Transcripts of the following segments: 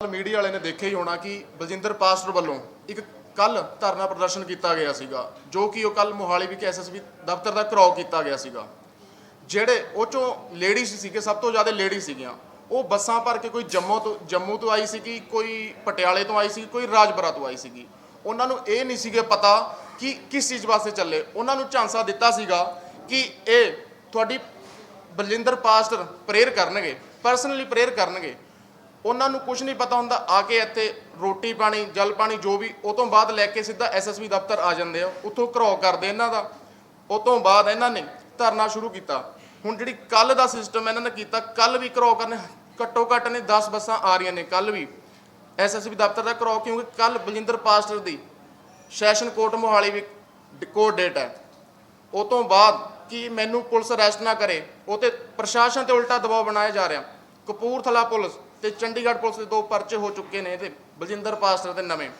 Media ਵਾਲੇ ਨੇ ਦੇਖਿਆ ਹੀ ਹੋਣਾ ਕਿ ਬਲਜਿੰਦਰ ਪਾਸਟਰ ਵੱਲੋਂ ਇੱਕ ਕੱਲ ਧਰਨਾ ਪ੍ਰਦਰਸ਼ਨ ਕੀਤਾ ਗਿਆ ਸੀਗਾ, ਜੋ ਕਿ ਉਹ ਕੱਲ ਮੋਹਾਲੀ ਵਿਖੇ ਐਸਐਸਬੀ ਦਫ਼ਤਰ ਦਾ ਘਰਾਓ ਕੀਤਾ ਗਿਆ ਸੀਗਾ। ਜਿਹੜੇ ਉਹ ਚੋਂ ਲੇਡੀਜ਼ ਸੀਗੇ, ਸਭ ਤੋਂ ਜ਼ਿਆਦਾ ਲੇਡੀਜ਼ ਸੀਗੀਆਂ, ਉਹ ਬੱਸਾਂ ਭਰ ਕੇ ਕੋਈ ਜੰਮੂ ਤੋਂ ਜੰਮੂ ਤੋਂ ਆਈ ਸੀਗੀ, ਕੋਈ ਪਟਿਆਲੇ ਤੋਂ ਆਈ ਸੀ ਕੋਈ ਰਾਜਪੁਰਾ ਤੋਂ ਆਈ ਸੀਗੀ। ਉਹਨਾਂ ਨੂੰ ਇਹ ਨਹੀਂ ਸੀਗੇ ਪਤਾ ਕਿ ਕਿਸ ਚੀਜ਼ ਵਾਸਤੇ ਚੱਲੇ। ਉਹਨਾਂ ਨੂੰ ਝਾਂਸਾ ਦਿੱਤਾ ਸੀਗਾ ਕਿ ਇਹ ਤੁਹਾਡੀ ਬਲਜਿੰਦਰ ਪਾਸਟਰ ਪ੍ਰੇਅਰ ਕਰਨਗੇ ਪਰਸਨਲੀ ਪ੍ਰੇਅਰ ਕਰਨਗੇ। ਉਹਨਾਂ ਨੂੰ ਕੁਝ ਨਹੀਂ ਪਤਾ ਹੁੰਦਾ, ਆ ਕੇ ਇੱਥੇ ਰੋਟੀ ਪਾਣੀ, ਜਲ ਪਾਣੀ, ਜੋ ਵੀ, ਉਹ ਤੋਂ ਬਾਅਦ ਲੈ ਕੇ ਸਿੱਧਾ ਐਸਐਸਬੀ ਦਫ਼ਤਰ ਆ ਜਾਂਦੇ ਆ। ਉੱਥੋਂ ਘਰੋ ਕਰਦੇ ਇਹਨਾਂ ਦਾ। ਉਹ ਤੋਂ ਬਾਅਦ ਇਹਨਾਂ ਨੇ ਧਰਨਾ ਸ਼ੁਰੂ ਕੀਤਾ। ਹੁਣ ਜਿਹੜੀ ਕੱਲ ਦਾ ਸਿਸਟਮ ਇਹਨਾਂ ਨੇ ਕੀਤਾ ਕੱਲ ਵੀ ਘਰੋ ਕਰਨੇ, ਘੱਟੋ ਘੱਟ ਨੇ 10 ਬੱਸਾਂ ਆ ਰਹੀਆਂ ਨੇ ਕੱਲ ਵੀ। ਐਸਐਸਬੀ ਦਫ਼ਤਰ ਦਾ ਘਰੋ, ਕਿਉਂਕਿ ਕੱਲ ਬਲਜਿੰਦਰ ਪਾਸਟਰ ਦੀ ਸੈਸ਼ਨ ਕੋਰਟ ਮੋਹਾਲੀ ਵੀ, ਕੋਰਟ ਡੇਟ ਹੈ। ਉਹ ਤੋਂ ਬਾਅਦ ਕਿ ਮੈਨੂੰ ਪੁਲਿਸ ਅਰੈਸਟ ਨਾ ਕਰੇ, ਉਹ ਤੇ ਪ੍ਰਸ਼ਾਸਨ ਤੇ ਉਲਟਾ ਦਬਾਅ ਬਣਾਇਆ ਜਾ ਰਿਹਾ। ਕਪੂਰਥਲਾ ਪੁਲਿਸ ਤੇ ਚੰਡੀਗੜ੍ਹ ਪੁਲਿਸ ਦੇ ਦੋ ਪਰਚੇ ਹੋ ਚੁੱਕੇ ਨੇ ਇਹਦੇ, ਬਲਜਿੰਦਰ ਪਾਸਟਰ ਦੇ ਨਵੇਂ।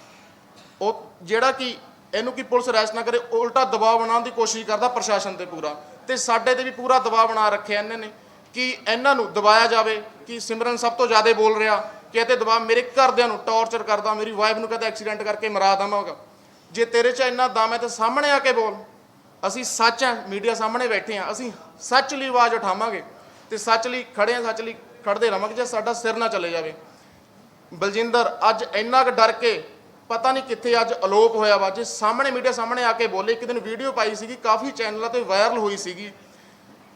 ਉਹ ਜਿਹੜਾ ਕਿ ਇਹਨੂੰ ਕਿ ਪੁਲਿਸ ਅਰੈਸਟ ਨਾ ਕਰੇ, ਉਲਟਾ ਦਬਾਅ ਬਣਾਉਣ ਦੀ ਕੋਸ਼ਿਸ਼ ਕਰਦਾ ਪ੍ਰਸ਼ਾਸਨ ਤੇ ਪੂਰਾ। ਤੇ ਸਾਡੇ ਤੇ ਵੀ ਪੂਰਾ ਦਬਾਅ ਬਣਾ ਰੱਖਿਆ ਇਹਨਾਂ ਨੇ ਕਿ ਇਹਨਾਂ ਨੂੰ ਦਬਾਇਆ ਜਾਵੇ, ਕਿ ਸਿਮਰਨ ਸਭ ਤੋਂ ਜ਼ਿਆਦਾ ਬੋਲ ਰਿਹਾ ਕਿ ਇਹ ਤੇ ਦਬਾਅ ਮੇਰੇ ਘਰਦਿਆਂ ਨੂੰ ਟੌਰਚਰ ਕਰਦਾ, ਮੇਰੀ ਵਾਈਫ ਨੂੰ ਕਹਿੰਦਾ ਐਕਸੀਡੈਂਟ ਕਰਕੇ ਮਰਾ ਦਵਾਂਗਾ ਜੇ ਤੇਰੇ 'ਚ ਇੰਨਾ ਦਮ ਹੈ ਤੇ ਸਾਹਮਣੇ ਆ ਕੇ ਬੋਲ। ਅਸੀਂ ਸੱਚ ਹੈ, ਮੀਡੀਆ ਸਾਹਮਣੇ ਬੈਠੇ ਆ ਅਸੀਂ ਸੱਚ ਲਈ ਆਵਾਜ਼ ਉਠਾਵਾਂਗੇ। ਤੇ ਸੱਚ ਲਈ ਖੜੇ ਆ ਸੱਚ ਲਈ ਖੜਦੇ ਰਵਾਂਗੇ ਜੇ ਸਾਡਾ ਸਿਰ ਨਾ ਚਲੇ ਜਾਵੇ। ਬਲਜਿੰਦਰ, ਅੱਜ ਇੰਨਾ ਕੁ ਡਰ ਕੇ ਪਤਾ ਨਹੀਂ ਕਿੱਥੇ ਅੱਜ ਅਲੋਪ ਹੋਇਆ ਵਾ। ਜੇ ਸਾਹਮਣੇ ਮੀਡੀਆ ਸਾਹਮਣੇ ਆ ਕੇ ਬੋਲੇ, ਇੱਕ ਦਿਨ ਵੀਡੀਓ ਪਾਈ ਸੀਗੀ, ਕਾਫੀ ਚੈਨਲਾਂ ਤੇ ਵਾਇਰਲ ਹੋਈ ਸੀਗੀ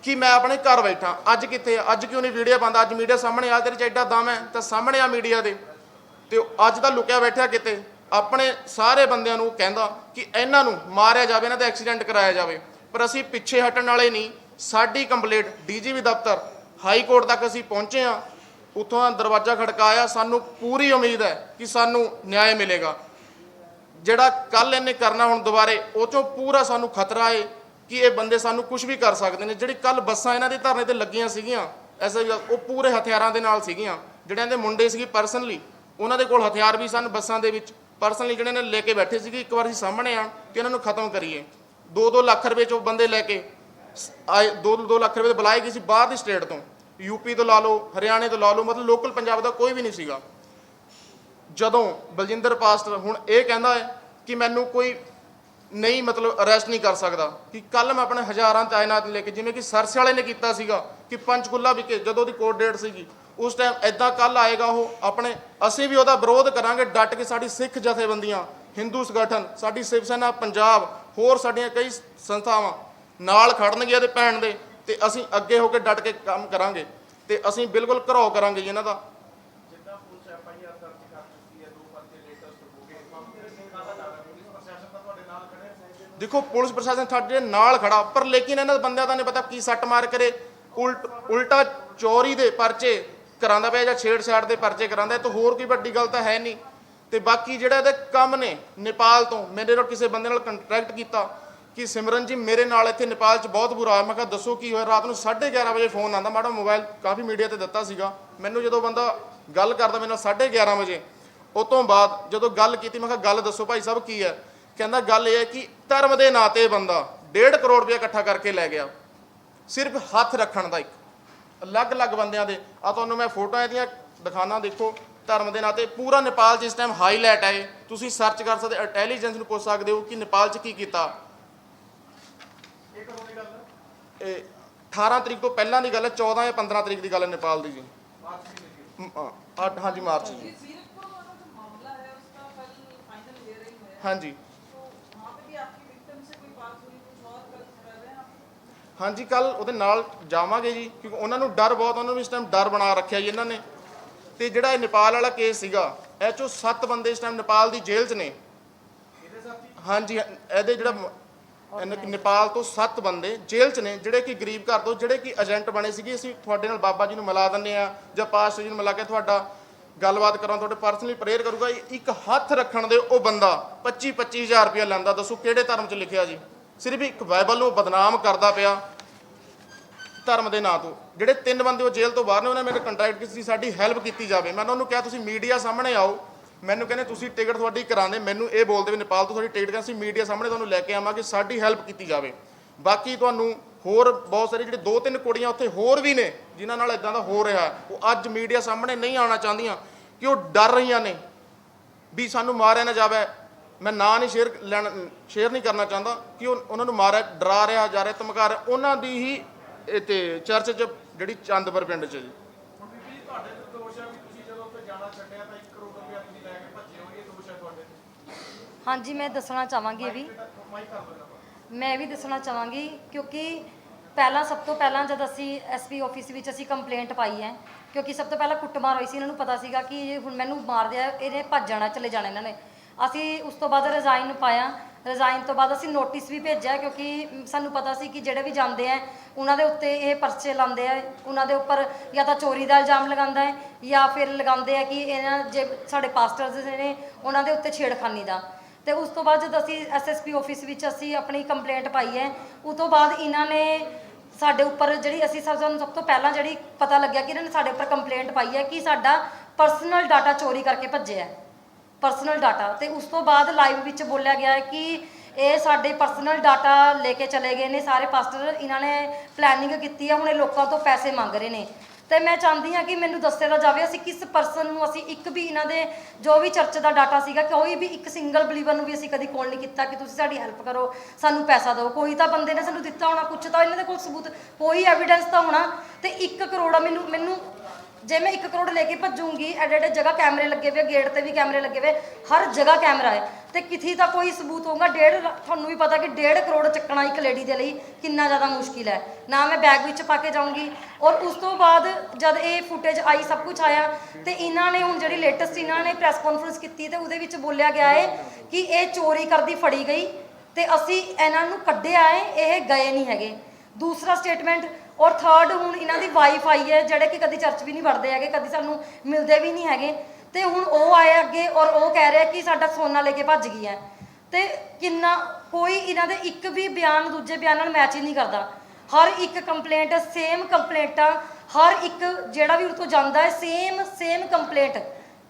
ਕਿ ਮੈਂ ਆਪਣੇ ਘਰ ਬੈਠਾ, ਅੱਜ ਕਿੱਥੇ ਅੱਜ ਕਿਉਂ ਨਹੀਂ ਵੀਡੀਓ ਪਾਉਂਦਾ? ਅੱਜ ਮੀਡੀਆ ਸਾਹਮਣੇ ਆ, ਤੇਰੇ ਚ ਐਡਾ ਦਮ ਹੈ, ਤਾਂ ਸਾਹਮਣੇ ਆ ਮੀਡੀਆ ਦੇ। ਤੇ ਉਹ ਅੱਜ ਤਾਂ ਲੁਕਿਆ ਬੈਠਿਆ ਕਿਤੇ, ਆਪਣੇ ਸਾਰੇ ਬੰਦਿਆਂ ਨੂੰ ਕਹਿੰਦਾ ਕਿ ਇਹਨਾਂ ਨੂੰ ਮਾਰਿਆ ਜਾਵੇ, ਇਹਨਾਂ ਦਾ ਐਕਸੀਡੈਂਟ ਕਰਾਇਆ ਜਾਵੇ। ਪਰ ਅਸੀਂ ਪਿੱਛੇ ਹਟਣ ਵਾਲੇ ਨਹੀਂ, ਸਾਡੀ ਕੰਪਲੀਟ ਡੀਜੀਪੀ ਦਫ਼ਤਰ ਹਾਈ ਕੋਰਟ ਤੱਕ ਅਸੀਂ ਪਹੁੰਚੇ ਆ ਉੱਥੋਂ ਦਾ ਦਰਵਾਜ਼ਾ ਖੜਕਾਇਆ। ਸਾਨੂੰ ਪੂਰੀ ਉਮੀਦ ਹੈ ਕਿ ਸਾਨੂੰ ਨਿਆਂ ਮਿਲੇਗਾ। ਜਿਹੜਾ ਕੱਲ ਇਹਨੇ ਕਰਨਾ ਹੁਣ ਦੁਬਾਰੇ, ਉਹ ਚੋਂ ਪੂਰਾ ਸਾਨੂੰ ਖਤਰਾ ਹੈ ਕਿ ਇਹ ਬੰਦੇ ਸਾਨੂੰ ਕੁਝ ਵੀ ਕਰ ਸਕਦੇ ਨੇ। ਜਿਹੜੀ ਕੱਲ ਬੱਸਾਂ ਇਹਨਾਂ ਦੇ ਧਰਨੇ ਤੇ ਲੱਗੀਆਂ ਸੀਗੀਆਂ, ਐਸੇ ਉਹ ਪੂਰੇ ਹਥਿਆਰਾਂ ਦੇ ਨਾਲ ਸੀਗੀਆਂ। ਜਿਹੜਿਆਂ ਦੇ ਮੁੰਡੇ ਸੀਗੇ ਪਰਸਨਲੀ ਉਹਨਾਂ ਦੇ ਕੋਲ ਹਥਿਆਰ ਵੀ ਸਨ ਬੱਸਾਂ ਦੇ ਵਿੱਚ। ਪਰਸਨਲੀ ਜਿਹੜੇ ਨੇ ਲੈ ਕੇ ਬੈਠੇ ਸੀਗੇ, ਇੱਕ ਵਾਰ ਅਸੀਂ ਸਾਹਮਣੇ ਆ ਕਿ ਇਹਨਾਂ ਨੂੰ ਖਤਮ ਕਰੀਏ। 2-2 ਲੱਖ ਰੁਪਏ ਚ ਉਹ ਬੰਦੇ ਲੈ ਕੇ ਆਏ 2-2 ਲੱਖ ਰੁਪਏ ਦੇ ਬੁਲਾਏ ਗਏ ਸੀ ਬਾਹਰ ਦੀ ਸਟੇਟ ਤੋਂ। ਯੂਪੀ ਤੋਂ ਲਾ ਲਓ, ਹਰਿਆਣੇ ਤੋਂ ਲਾ ਲਓ, ਮਤਲਬ ਲੋਕਲ ਪੰਜਾਬ ਦਾ ਕੋਈ ਵੀ ਨਹੀਂ ਸੀਗਾ। ਜਦੋਂ ਬਲਜਿੰਦਰ ਪਾਸਟਰ ਹੁਣ ਇਹ ਕਹਿੰਦਾ ਹੈ ਕਿ ਮੈਨੂੰ ਕੋਈ ਨਹੀਂ ਮਤਲਬ ਅਰੈਸਟ ਨਹੀਂ ਕਰ ਸਕਦਾ, ਕਿ ਕੱਲ ਮੈਂ ਆਪਣੇ ਹਜ਼ਾਰਾਂ ਤਾਇਨਾਤ ਲੈ ਕੇ, ਜਿਵੇਂ ਕਿ ਸਰਸੇ ਵਾਲੇ ਨੇ ਕੀਤਾ ਸੀਗਾ, ਕਿ ਪੰਚਕੁਲਾ ਵਿਖੇ ਜਦੋਂ ਉਹਦੀ ਕੋਰਟ ਡੇਟ ਸੀਗੀ, ਉਸ ਟਾਈਮ ਐਦਾਂ ਕੱਲ ਆਏਗਾ ਉਹ ਆਪਣੇ, ਅਸੀਂ ਵੀ ਉਹਦਾ ਵਿਰੋਧ ਕਰਾਂਗੇ, ਡਟ ਕੇ ਸਾਡੀ ਸਿੱਖ ਜਥੇਬੰਦੀਆਂ, ਹਿੰਦੂ ਸੰਗਠਨ, ਸਾਡੀ ਸ਼ਿਵ ਸੈਨਾ, ਪੰਜਾਬ, ਹੋਰ ਸਾਡੀਆਂ ਕਈ ਸੰਸਥਾਵਾਂ ਨਾਲ ਖੜਨਗੀਆਂ ਤੇ ਭੈਣ ਦੇ। ਤੇ ਅਸੀਂ ਅੱਗੇ ਹੋ ਕੇ ਡਟ ਕੇ ਕੰਮ ਕਰਾਂਗੇ ਤੇ ਅਸੀਂ ਬਿਲਕੁਲ ਘਰੋ ਕਰਾਂਗੇ ਜੀ ਇਹਨਾਂ ਦਾ। ਦੇਖੋ ਪੁਲਿਸ ਪ੍ਰਸ਼ਾਸਨ ਸਾਡੇ ਨਾਲ ਖੜਾ ਪਰ ਲੇਕਿਨ ਇਹਨਾਂ ਦੇ ਬੰਦਿਆਂ ਦਾ ਨਹੀਂ ਪਤਾ ਕੀ ਸੱਟ ਮਾਰ ਕਰੇ। ਉਲਟ ਉਲਟਾ ਚੋਰੀ ਦੇ ਪਰਚੇ ਕਰਾਂਦਾ ਪਿਆ ਜਾਂ ਛੇੜਛਾੜ ਦੇ ਪਰਚੇ ਕਰਾਂਦਾ ਤਾਂ ਹੋਰ ਕੋਈ ਵੱਡੀ ਗੱਲ ਤਾਂ ਹੈ ਨਹੀਂ। ਤੇ ਬਾਕੀ ਜਿਹੜਾ ਇਹਦੇ ਕੰਮ ਨੇ ਨੇਪਾਲ ਤੋਂ ਮੇਰੇ ਨਾਲ ਕਿਸੇ ਬੰਦੇ ਨਾਲ ਕੰਟਰੈਕਟ ਕੀਤਾ। ਕਿ ਸਿਮਰਨ ਜੀ, ਮੇਰੇ ਨਾਲ ਇੱਥੇ ਨੇਪਾਲ 'ਚ ਬਹੁਤ ਬੁਰਾ ਹੋਇਆ ਮੈਂ ਕਿਹਾ, ਦੱਸੋ ਕੀ ਹੋਇਆ? ਰਾਤ ਨੂੰ 11:30 ਵਜੇ ਫੋਨ ਆਂਦਾ ਮਾੜਾ ਮੋਬਾਈਲ ਕਾਫੀ ਮੀਡੀਆ ਤੇ ਦਿੱਤਾ ਸੀਗਾ। ਮੈਨੂੰ ਜਦੋਂ ਬੰਦਾ ਗੱਲ ਕਰਦਾ ਮੇਰੇ ਨਾਲ 11:30 ਵਜੇ। ਉਹ ਤੋਂ ਬਾਅਦ ਜਦੋਂ ਗੱਲ ਕੀਤੀ, ਮੈਂ ਕਿਹਾ, ਗੱਲ ਦੱਸੋ ਭਾਈ ਸਾਹਿਬ ਕੀ ਹੈ? ਕਹਿੰਦਾ, ਗੱਲ ਇਹ ਹੈ ਕਿ ਧਰਮ ਦੇ ਨਾਂ ਤੇ ਬੰਦਾ 1.5 ਕਰੋੜ ਰੁਪਏ ਇਕੱਠਾ ਕਰਕੇ ਲੈ ਗਿਆ। ਸਿਰਫ ਹੱਥ ਰੱਖਣ ਦਾ ਇੱਕ। ਅਲੱਗ-ਅਲੱਗ ਬੰਦਿਆਂ ਦੇ। ਆ ਤੁਹਾਨੂੰ ਮੈਂ ਫੋਟੋਆਂ ਇਹਦੀਆਂ ਦਿਖਾਣਾ ਦੇਖੋ। ਧਰਮ ਦੇ ਨਾਂ ਤੇ ਪੂਰਾ ਨੇਪਾਲ 'ਚ ਇਸ ਟਾਈਮ ਹਾਈਲਾਈਟ ਹੈ ਤੁਸੀਂ ਸਰਚ ਕਰ ਸਕਦੇ ਇੰਟੈਲੀਜੈਂਸ ਨੂੰ ਪੁੱਛ ਸਕਦੇ ਹੋ ਕਿ ਨੇਪਾਲ 'ਚ ਕੀ ਕੀਤਾ ਇਹ ਕਦੋਂ ਦੀ ਗੱਲ ਹੈ ਇਹ 18 ਤਰੀਕ ਤੋਂ ਪਹਿਲਾਂ ਦੀ ਗੱਲ ਹੈ 14 ਜਾਂ 15 ਤਰੀਕ ਦੀ ਗੱਲ ਹੈ ਨੇਪਾਲ ਦੀ ਜੀ। ਮਾਰਚ ਹਾਂਜੀ, ਮਾਰਚ ਜੀ। ਹਾਂਜੀ। ਹਾਂਜੀ ਕੱਲ ਉਹਦੇ ਨਾਲ ਜਾਵਾਂਗੇ ਜੀ, ਕਿਉਂਕਿ ਉਹਨਾਂ ਨੂੰ ਡਰ ਬਹੁਤ, ਉਹਨਾਂ ਨੂੰ ਇਸ ਟਾਈਮ ਡਰ ਬਣਾ ਰੱਖਿਆ ਜੀ ਇਹਨਾਂ ਨੇ। ਤੇ ਜਿਹੜਾ ਇਹ ਨੇਪਾਲ ਵਾਲਾ ਕੇਸ ਸੀਗਾ, ਇਹ ਚੋਂ 7 ਬੰਦੇ ਇਸ ਟਾਈਮ ਨੇਪਾਲ ਦੀ ਜੇਲ੍ਹ 'ਚ ਨੇ। ਹਾਂਜੀ ਇਹਦੇ ਜਿਹੜਾ ਮ- ਇਹਨੇ ਨੇਪਾਲ ਤੋਂ 7 ਬੰਦੇ ਜੇਲ੍ਹ 'ਚ ਨੇ, ਜਿਹੜੇ ਕਿ ਗਰੀਬ ਘਰ ਤੋਂ, ਜਿਹੜੇ ਕਿ ਏਜੰਟ ਬਣੇ ਸੀਗੇ। ਅਸੀਂ ਤੁਹਾਡੇ ਨਾਲ ਬਾਬਾ ਜੀ ਨੂੰ ਮਿਲਾ ਦਿੰਦੇ ਆ ਜਾਂ ਪਾਸਟਰ ਜੀ ਨੂੰ ਮਿਲਾ ਕੇ ਤੁਹਾਡਾ ਗੱਲਬਾਤ ਕਰਾਂ, ਤੁਹਾਡੇ ਪਰਸਨਲੀ ਪ੍ਰੇਅਰ ਕਰੂਗਾ। ਇਹ ਇੱਕ ਹੱਥ ਰੱਖਣ ਦੇ ਉਹ ਬੰਦਾ 25 25000 ਰੁਪਏ ਲੈਂਦਾ। ਦੱਸੋ ਕਿਹੜੇ ਧਰਮ 'ਚ ਲਿਖਿਆ ਜੀ? ਸਿਰਫ ਇੱਕ ਬਾਈਬਲ ਨੂੰ ਬਦਨਾਮ ਕਰਦਾ ਪਿਆ ਧਰਮ ਦੇ ਨਾਂ ਤੋਂ। ਜਿਹੜੇ ਤਿੰਨ ਬੰਦੇ ਉਹ ਜੇਲ੍ਹ ਤੋਂ ਬਾਹਰ ਨੇ, ਉਹਨਾਂ ਨੇ ਮੇਰੇ ਕੰਟੈਕਟ ਕੀਤੀ ਸੀ, ਸਾਡੀ ਹੈਲਪ ਕੀਤੀ ਜਾਵੇ। ਮੈਂ ਉਹਨਾਂ ਨੂੰ ਕਿਹਾ, ਤੁਸੀਂ ਮੀਡੀਆ ਸਾਹਮਣੇ ਆਓ ਮੈਨੂੰ ਕਹਿੰਦੇ ਤੁਸੀਂ ਟਿਕਟ ਤੁਹਾਡੀ ਕਰਾਉਂਦੇ, ਮੈਨੂੰ ਇਹ ਬੋਲਦੇ ਵੀ ਨੇਪਾਲ ਤੋਂ ਤੁਹਾਡੀ ਟਿਕਟ ਕਰਾਂ ਅਸੀਂ ਮੀਡੀਆ ਸਾਹਮਣੇ ਤੁਹਾਨੂੰ ਲੈ ਕੇ ਆਵਾਂਗੇ, ਸਾਡੀ ਹੈਲਪ ਕੀਤੀ ਜਾਵੇ। ਬਾਕੀ ਤੁਹਾਨੂੰ ਹੋਰ ਬਹੁਤ ਸਾਰੇ ਜਿਹੜੇ ਦੋ ਤਿੰਨ ਕੁੜੀਆਂ ਉੱਥੇ ਹੋਰ ਵੀ ਨੇ, ਜਿਨ੍ਹਾਂ ਨਾਲ ਇਦਾਂ ਦਾ ਹੋ ਰਿਹਾ। ਉਹ ਅੱਜ ਮੀਡੀਆ ਸਾਹਮਣੇ ਨਹੀਂ ਆਉਣਾ ਚਾਹੁੰਦੀਆਂ, ਕਿ ਉਹ ਡਰ ਰਹੀਆਂ ਨੇ ਵੀ ਸਾਨੂੰ ਮਾਰਿਆ ਨਾ ਜਾਵੇ। ਮੈਂ ਨਾਂ ਨਹੀਂ ਸ਼ੇਅਰ ਲੈਣ ਸ਼ੇਅਰ ਨਹੀਂ ਕਰਨਾ ਚਾਹੁੰਦਾ ਕਿ ਉਹ ਉਹਨਾਂ ਨੂੰ ਮਾਰਿਆ, ਡਰਾ ਰਿਹਾ, ਜਾ ਰਿਹਾ, ਧਮਕਾ ਰਿਹਾ। ਉਹਨਾਂ ਦੀ ਹੀ ਇਹ ਤੇ ਚਰਚ 'ਚ, ਜਿਹੜੀ ਚੰਦਪੁਰ ਪਿੰਡ 'ਚ ਜੀ ਤੁਹਾਡੇ ਤੇ ਦੋਸ਼ ਹੈ ਵੀ ਤੁਸੀਂ ਜਦੋਂ ਉੱਥੇ ਜਾਣਾ ਛੱਡਿਆ ਤਾਂ 1 ਕਰੋੜ ਰੁਪਇਆ ਤੁਸੀਂ ਲੈ ਕੇ ਭੱਜੇ ਹੋ ਇਹ ਦੋਸ਼ ਹੈ ਤੁਹਾਡੇ ਤੇ ਹਾਂਜੀ, ਮੈਂ ਦੱਸਣਾ ਚਾਹਾਂਗੀ ਇਹ ਵੀ। ਮਾਈਕ ਕਰ ਮੈਂ ਵੀ ਦੱਸਣਾ ਚਾਹਾਂਗੀ ਕਿਉਂਕਿ ਪਹਿਲਾਂ, ਸਭ ਤੋਂ ਪਹਿਲਾਂ ਜਦ ਅਸੀਂ ਐਸਪੀ ਆਫਿਸ ਵਿੱਚ ਅਸੀਂ ਕੰਪਲੇਂਟ ਪਾਈ ਹੈ, ਕਿਉਂਕਿ ਸਭ ਤੋਂ ਪਹਿਲਾਂ ਕੁੱਟਮਾਰ ਹੋਈ ਸੀ, ਇਹਨਾਂ ਨੂੰ ਪਤਾ ਸੀਗਾ ਕਿ ਇਹ ਹੁਣ ਮੈਨੂੰ ਮਾਰ ਦਿਆ ਇਹਨੇ ਭੱਜ ਜਾਣਾ, ਚਲੇ ਜਾਣਾ ਇਹਨਾਂ ਨੇ। ਅਸੀਂ ਉਸ ਤੋਂ ਬਾਅਦ ਰਿਜ਼ਾਈਨ ਪਾਇਆ। ਰਿਜ਼ਾਈਨ ਤੋਂ ਬਾਅਦ ਅਸੀਂ ਨੋਟਿਸ ਵੀ ਭੇਜਿਆ, ਕਿਉਂਕਿ ਸਾਨੂੰ ਪਤਾ ਸੀ ਕਿ ਜਿਹੜੇ ਵੀ ਜਾਂਦੇ ਆ ਉਹਨਾਂ ਦੇ ਉੱਤੇ ਇਹ ਪਰਚੇ ਲਾਉਂਦੇ ਆ ਉਹਨਾਂ ਦੇ ਉੱਪਰ ਜਾਂ ਤਾਂ ਚੋਰੀ ਦਾ ਇਲਜ਼ਾਮ ਲਗਾਉਂਦਾ ਹੈ, ਜਾਂ ਫਿਰ ਲਗਾਉਂਦੇ ਆ ਕਿ ਇਹਨਾਂ, ਜੇ ਸਾਡੇ ਪਾਸਟਰਸ ਨੇ, ਉਹਨਾਂ ਦੇ ਉੱਤੇ ਛੇੜਖਾਨੀ ਦਾ। ਤੇ ਉਸ ਤੋਂ ਬਾਅਦ ਜਦ ਅਸੀਂ ਐਸਐਸਪੀ ਆਫਿਸ ਵਿੱਚ ਅਸੀਂ ਆਪਣੀ ਕੰਪਲੇਂਟ ਪਾਈ ਹੈ, ਉਸ ਤੋਂ ਬਾਅਦ ਇਹਨਾਂ ਨੇ ਸਾਡੇ ਉੱਪਰ ਜਿਹੜੀ ਅਸੀਂ ਸਭ ਸਾਨੂੰ ਸਭ ਤੋਂ ਪਹਿਲਾਂ ਜਿਹੜੀ ਪਤਾ ਲੱਗਿਆ ਕਿ ਇਹਨਾਂ ਨੇ ਸਾਡੇ ਉੱਪਰ ਕੰਪਲੇਂਟ ਪਾਈ ਹੈ ਕਿ ਸਾਡਾ ਪਰਸਨਲ ਡਾਟਾ ਚੋਰੀ ਕਰਕੇ ਭੱਜਿਆ ਹੈ। ਪਰਸਨਲ ਡਾਟਾ ਤੇ ਉਸ ਤੋਂ ਬਾਅਦ ਲਾਈਵ ਵਿੱਚ ਬੋਲਿਆ ਗਿਆ ਹੈ ਕਿ ਇਹ ਸਾਡੇ ਪਰਸਨਲ ਡਾਟਾ ਲੈ ਕੇ ਚਲੇ ਗਏ ਨੇ, ਸਾਰੇ ਪਾਸਟਰ ਇਹਨਾਂ ਨੇ ਪਲੈਨਿੰਗ ਕੀਤੀ ਹੈ, ਹੁਣ ਇਹ ਲੋਕਾਂ ਤੋਂ ਪੈਸੇ ਮੰਗ ਰਹੇ ਨੇ। ਤੇ ਮੈਂ ਚਾਹੁੰਦੀ ਹਾਂ ਕਿ ਮੈਨੂੰ ਦੱਸਿਆ ਜਾਵੇ ਅਸੀਂ ਕਿਸ ਪਰਸਨ ਨੂੰ, ਅਸੀਂ ਇੱਕ ਵੀ ਇਹਨਾਂ ਦੇ ਜੋ ਵੀ ਚਰਚ ਦਾ ਡਾਟਾ ਸੀਗਾ, ਕੋਈ ਵੀ ਇੱਕ ਸਿੰਗਲ ਬਲੀਵਰ ਨੂੰ ਵੀ ਅਸੀਂ ਕਦੀ ਕੋਲ ਨਹੀਂ ਕੀਤਾ ਕਿ ਤੁਸੀਂ ਸਾਡੀ ਹੈਲਪ ਕਰੋ, ਸਾਨੂੰ ਪੈਸਾ ਦਿਓ। ਕੋਈ ਤਾਂ ਬੰਦੇ ਨੇ ਸਾਨੂੰ ਦਿੱਤਾ ਹੋਣਾ, ਕੁਛ ਤਾਂ ਇਹਨਾਂ ਦੇ ਕੋਲ ਸਬੂਤ, ਕੋਈ ਐਵੀਡੈਂਸ ਤਾਂ ਹੋਣਾ ਤੇ 1 ਕਰੋੜ ਮੈਨੂੰ ਮੈਨੂੰ ਜੇ ਮੈਂ 1 ਕਰੋੜ ਲੈ ਕੇ ਭੱਜੂਗੀ, ਐਡੇ ਐਡੇ ਜਗ੍ਹਾ ਕੈਮਰੇ ਲੱਗੇ ਹੋਏ ਗੇਟ ਤੇ ਵੀ ਕੈਮਰੇ ਲੱਗੇ ਹੋਏ ਹਰ ਜਗ੍ਹਾ ਕੈਮਰਾ ਹੈ। ਤੇ ਕਿਥੇ ਤਾਂ ਕੋਈ ਸਬੂਤ ਹੋਊਗਾ? ਡੇਢ, ਤੁਹਾਨੂੰ ਵੀ ਪਤਾ ਕਿ ਡੇਢ ਕਰੋੜ ਚੱਕਣਾ ਇੱਕ ਲੇਡੀ ਦੇ ਲਈ ਕਿੰਨਾ ਜ਼ਿਆਦਾ ਮੁਸ਼ਕਿਲ ਹੈ। ਨਾ ਮੈਂ ਬੈਗ ਵਿੱਚ ਪਾ ਕੇ ਜਾਊਂਗੀ। ਔਰ ਉਸ ਤੋਂ ਬਾਅਦ ਜਦ ਇਹ ਫੁਟੇਜ ਆਈ, ਸਭ ਕੁਝ ਆਇਆ, ਤੇ ਇਹਨਾਂ ਨੇ ਹੁਣ ਜਿਹੜੀ ਲੇਟੈਸਟ ਇਹਨਾਂ ਨੇ ਪ੍ਰੈਸ ਕਾਨਫਰੰਸ ਕੀਤੀ ਤੇ ਉਹਦੇ ਵਿੱਚ ਬੋਲਿਆ ਗਿਆ ਹੈ ਕਿ ਇਹ ਚੋਰੀ ਕਰਦੀ ਫੜੀ ਗਈ ਤੇ ਅਸੀਂ ਇਹਨਾਂ ਨੂੰ ਕੱਢਿਆ ਹੈ, ਇਹ ਗਏ ਨਹੀਂ ਹੈਗੇ। ਦੂਸਰਾ ਸਟੇਟਮੈਂਟ ਔਰ ਥਰਡ ਹੁਣ ਇਹਨਾਂ ਦੀ ਵਾਈਫ ਆਈ ਹੈ ਜਿਹੜੇ ਕਿ ਕਦੀ ਚਰਚ ਵੀ ਨਹੀਂ ਵੜਦੇ ਹੈਗੇ ਕਦੀ ਸਾਨੂੰ ਮਿਲਦੇ ਵੀ ਨਹੀਂ ਹੈਗੇ। ਤੇ ਹੁਣ ਉਹ ਆਏ ਅੱਗੇ ਔਰ ਉਹ ਕਹਿ ਰਿਹਾ ਕਿ ਸਾਡਾ ਸੋਨਾ ਲੈ ਕੇ ਭੱਜ ਗਈ ਹੈ। ਤੇ ਕਿੰਨਾ ਕੋਈ ਇਹਨਾਂ ਦੇ ਇੱਕ ਵੀ ਬਿਆਨ ਦੂਜੇ ਬਿਆਨ ਨਾਲ ਮੈਚ ਹੀ ਨਹੀਂ ਕਰਦਾ। ਹਰ ਇੱਕ ਕੰਪਲੇਂਟ ਸੇਮ ਕੰਪਲੇਂਟਾਂ ਹਰ ਇੱਕ ਜਿਹੜਾ ਵੀ ਉਹ ਤੋਂ ਜਾਂਦਾ ਹੈ ਸੇਮ ਸੇਮ ਕੰਪਲੇਂਟ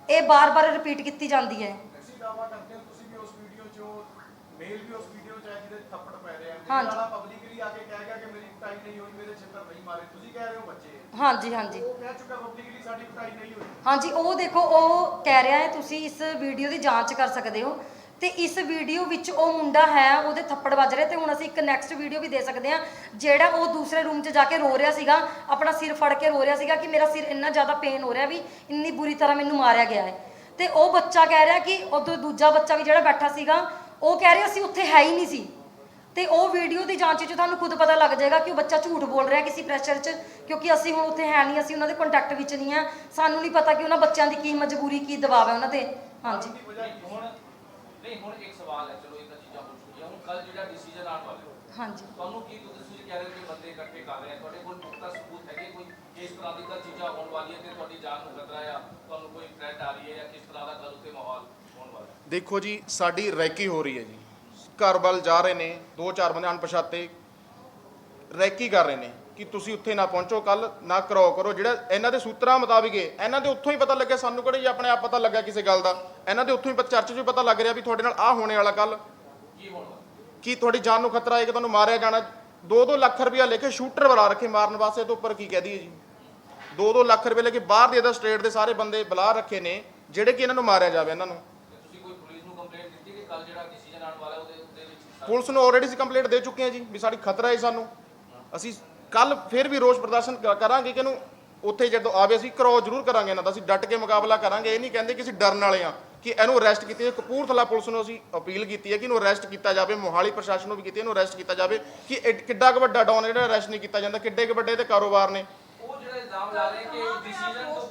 ਇਹ ਬਾਰ-ਬਾਰ ਰਿਪੀਟ ਕੀਤੀ ਜਾਂਦੀ ਹੈ। ਅਸੀਂ ਦਾਵਾ ਕਰਦੇ ਹਾਂ ਤੁਸੀਂ ਵੀ ਉਸ ਵੀਡੀਓ 'ਚ ਮੇਲ ਵੀ ਉਸ ਵੀਡੀਓ 'ਚ ਹੈ ਜਿਹਦੇ 'ਚ ਥੱਪੜ ਪੈ ਰਹੇ ਆ ਹਾਂਜੀ। ਜਿਹੜਾ ਪਬਲਿਕਲੀ ਆ ਕੇ ਕਹਿ ਗਿਆ ਕਿ ਮੇਰੀ ਕੁਟਾਈ ਨਹੀਂ ਹੋਈ ਮੇਰੇ ਛਿੱਤਰ ਨਹੀਂ ਮਾਰੇ। ਤੁਸੀਂ ਕਹਿ ਰਹੇ ਹੋ ਬੱਚੇ ਹਾਂਜੀ ਹਾਂਜੀ। ਉਹ ਕਹਿ ਚੁੱਕਾ ਪਬਲਿਕਲੀ ਸਾਡੀ ਕੁਟਾਈ ਨਹੀਂ ਹੋਈ। ਹਾਂਜੀ ਉਹ ਦੇਖੋ ਉਹ ਕਹਿ ਰਿਹਾ ਹੈ ਤੁਸੀਂ ਇਸ ਵੀਡੀਓ ਦੀ ਜਾਂਚ ਕਰ ਸਕਦੇ ਹੋ। ਤੇ ਇਸ ਵੀਡੀਓ ਵਿੱਚ ਉਹ ਮੁੰਡਾ ਹੈ ਉਹਦੇ ਥੱਪੜ ਵੱਜ ਰਹੇ ਤੇ ਹੁਣ ਅਸੀਂ ਇੱਕ ਨੈਕਸਟ ਵੀਡੀਓ ਵੀ ਦੇ ਸਕਦੇ ਹਾਂ ਜਿਹੜਾ ਉਹ ਦੂਸਰੇ ਰੂਮ 'ਚ ਜਾ ਕੇ ਰੋ ਰਿਹਾ ਸੀਗਾ ਆਪਣਾ ਸਿਰ ਫੜ ਕੇ ਰੋ ਰਿਹਾ ਸੀਗਾ ਕਿ ਮੇਰਾ ਸਿਰ ਇੰਨਾ ਜ਼ਿਆਦਾ ਪੇਨ ਹੋ ਰਿਹਾ ਵੀ ਇੰਨੀ ਬੁਰੀ ਤਰ੍ਹਾਂ ਮੈਨੂੰ ਮਾਰਿਆ ਗਿਆ ਹੈ। ਤੇ ਉਹ ਬੱਚਾ ਕਹਿ ਰਿਹਾ ਕਿ ਉਹ ਦੂਜਾ ਬੱਚਾ ਵੀ ਜਿਹੜਾ ਬੈਠਾ ਸੀਗਾ ਉਹ ਕਹਿ ਰਿਹਾ ਅਸੀਂ ਉੱਥੇ ਹੈ ਹੀ ਨਹੀਂ ਸੀ। ਤੇ ਉਹ ਵੀਡੀਓ ਦੀ ਜਾਂਚ 'ਚ ਤੁਹਾਨੂੰ ਖੁਦ ਪਤਾ ਲੱਗ ਜਾਏਗਾ ਕਿ ਉਹ ਬੱਚਾ ਝੂਠ ਬੋਲ ਰਿਹਾ ਕਿਸੇ ਪ੍ਰੈਸ਼ਰ 'ਚ ਕਿਉਂਕਿ ਅਸੀਂ ਹੁਣ ਉੱਥੇ ਹੈ ਨਹੀਂ ਅਸੀਂ ਉਹਨਾਂ ਦੇ ਕੰਟੈਕਟ ਵਿੱਚ ਨਹੀਂ ਆ ਸਾਨੂੰ ਨਹੀਂ ਪਤਾ ਕਿ ਉਹਨਾਂ ਬੱਚਿਆਂ ਦੀ ਕੀ ਮਜਬੂਰੀ ਕੀ ਦਬਾਅ ਹੈ ਉਹਨਾਂ ਤੇ। ਹਾਂਜੀ। ਨਹੀਂ ਹੁਣ ਨਹੀਂ ਹੁਣ ਇੱਕ ਸਵਾਲ ਹੈ ਚਲੋ ਇਹ ਤਾਂ ਚੀਜ਼ਾਂ ਹੋ ਚੁੱਕੀਆਂ ਹੁਣ ਕੱਲ ਜਿਹੜਾ ਡਿਸੀਜਨ ਆਉਣ ਵਾਲਾ ਹੈ, ਹਾਂਜੀ। ਤੁਹਾਨੂੰ ਕੀ ਤੁਸੀਂ ਕਹਿ ਰਹੇ ਹੋ ਕਿ ਬੰਦੇ ਇਕੱਠੇ ਕਰ ਰਹੇ ਆ? ਤੁਹਾਡੇ ਕੋਲ ਪੁਖਤਾ ਸਬੂਤ ਹੈਗੇ? ਕੋਈ ਇਸ ਤਰ੍ਹਾਂ ਦੀ ਤਾਂ ਚੀਜ਼ਾਂ ਹੋਣ ਵਾਲੀਆਂ ਤੇ ਤੁਹਾਡੀ ਜਾਨ ਨੂੰ ਖਤਰਾ ਆ? ਤੁਹਾਨੂੰ ਕੋਈ ਥ੍ਰੈਟ ਆ ਰਹੀ ਹੈ ਜਾਂ ਕਿਸ ਤਰ੍ਹਾਂ ਦਾ ਉੱਤੇ ਮਾਹੌਲ ਹੋਣ ਵਾਲਾ ਦੇਖੋ ਜੀ ਸਾਡੀ ਰੈਕੀ ਹੋ ਰਹੀ ਹੈ ਜੀ। ਘਰ ਵੱਲ ਜਾ ਰਹੇ ਨੇ ਦੋ ਚਾਰ ਬੰਦੇ ਅਣਪਛਾਤੇ ਰੈਕੀ ਕਰ ਰਹੇ ਨੇ ਕਿ ਤੁਸੀਂ ਉੱਥੇ ਨਾ ਪਹੁੰਚੋ ਕੱਲ ਨਾ ਕਰਾਓ ਕਰੋ। ਜਿਹੜਾ ਇਹਨਾਂ ਦੇ ਸੂਤਰਾਂ ਮੁਤਾਬਿਕ ਹੈ ਇਹਨਾਂ ਦੇ ਉੱਥੋਂ ਹੀ ਪਤਾ ਲੱਗਿਆ ਸਾਨੂੰ ਕਿਹੜੇ ਜੀ ਆਪਣੇ ਆਪ ਪਤਾ ਲੱਗਾ ਕਿਸੇ ਗੱਲ ਦਾ। ਇਹਨਾਂ ਦੇ ਉੱਥੋਂ ਹੀ ਚਰਚ 'ਚ ਵੀ ਪਤਾ ਲੱਗ ਰਿਹਾ ਵੀ ਤੁਹਾਡੇ ਨਾਲ ਆਹ ਹੋਣੇ ਵਾਲਾ ਕੱਲ ਕੀ ਹੋਣ? ਵਾਲਾ ਕੀ ਤੁਹਾਡੀ ਜਾਨ ਨੂੰ ਖਤਰਾ ਹੈ ਕਿ ਤੁਹਾਨੂੰ ਮਾਰਿਆ ਜਾਣਾ? 2-2 ਲੱਖ ਰੁਪਇਆ ਲੈ ਕੇ ਸ਼ੂਟਰ ਬੁਲਾ ਰੱਖੇ ਮਾਰਨ ਵਾਸਤੇ ਤੋਂ ਉੱਪਰ ਕੀ ਕਹਿ ਦਈਏ ਜੀ? 2-2 ਲੱਖ ਰੁਪਏ ਲੈ ਕੇ ਬਾਹਰ ਦੇ ਇਹਦਾ ਸਟੇਟ ਦੇ ਸਾਰੇ ਬੰਦੇ ਬੁਲਾ ਰੱਖੇ ਨੇ ਜਿਹੜੇ ਕਿ ਇਹਨਾਂ ਨੂੰ ਮਾਰਿਆ ਜਾਵੇ ਇਹਨਾਂ ਨੂੰ। ਤੁਸੀਂ ਕੋਈ ਪੁਲਿਸ ਨੂੰ ਕੰਪਲੇਂਟ ਦਿੱਤੀ ਕਿ ਕੱਲ ਜਿਹੜਾ ਡਿਸੀਜਨ ਆਉਣ ਵਾਲਾ ਉਹਦੇ ਪੁਲਿਸ ਨੂੰ ਆਲਰੇਡੀ ਅਸੀਂ ਕੰਪਲੇਂਟ ਦੇ ਚੁੱਕੇ ਹਾਂ ਜੀ ਵੀ ਸਾਡੀ ਖਤਰਾ ਹੈ ਸਾਨੂੰ। ਅਸੀਂ ਕੱਲ ਫਿਰ ਵੀ ਰੋਸ ਪ੍ਰਦਰਸ਼ਨ ਕ- ਕਰਾਂਗੇ ਕਿ ਇਹਨੂੰ ਉੱਥੇ ਜਦੋਂ ਆਵੇ ਅਸੀਂ ਕਰੋ ਜ਼ਰੂਰ ਕਰਾਂਗੇ ਇਹਨਾਂ ਦਾ। ਅਸੀਂ ਡਟ ਕੇ ਮੁਕਾਬਲਾ ਕਰਾਂਗੇ। ਇਹ ਨਹੀਂ ਕਹਿੰਦੇ ਕਿ ਅਸੀਂ ਡਰਨ ਵਾਲੇ ਆ ਕਿ ਇਹਨੂੰ ਅਰੈਸਟ ਕੀਤੀ ਜਾਵੇ। ਕਪੂਰਥਲਾ ਪੁਲਿਸ ਨੂੰ ਅਸੀਂ ਅਪੀਲ ਕੀਤੀ ਹੈ ਕਿ ਇਹਨੂੰ ਅਰੈਸਟ ਕੀਤਾ ਜਾਵੇ। ਮੋਹਾਲੀ ਪ੍ਰਸ਼ਾਸਨ ਨੂੰ ਵੀ ਕੀਤੀ ਇਹਨੂੰ ਅਰੈਸਟ ਕੀਤਾ ਜਾਵੇ ਕਿ ਇਹ ਕਿੱਡਾ ਕੁ ਵੱਡਾ ਡਾਊਨ ਜਿਹੜਾ ਅਰੈਸਟ ਨਹੀਂ ਕੀਤਾ ਜਾਂਦਾ। ਕਿੱਡੇ ਕੁ ਵੱਡੇ ਇਹਦੇ ਕਾਰੋਬਾਰ ਨੇ। ਉਹ ਜਿਹੜਾ ਇਲਜ਼ਾਮ ਲਾ ਰਹੇ ਕਿ ਡਿਸੀਜਨ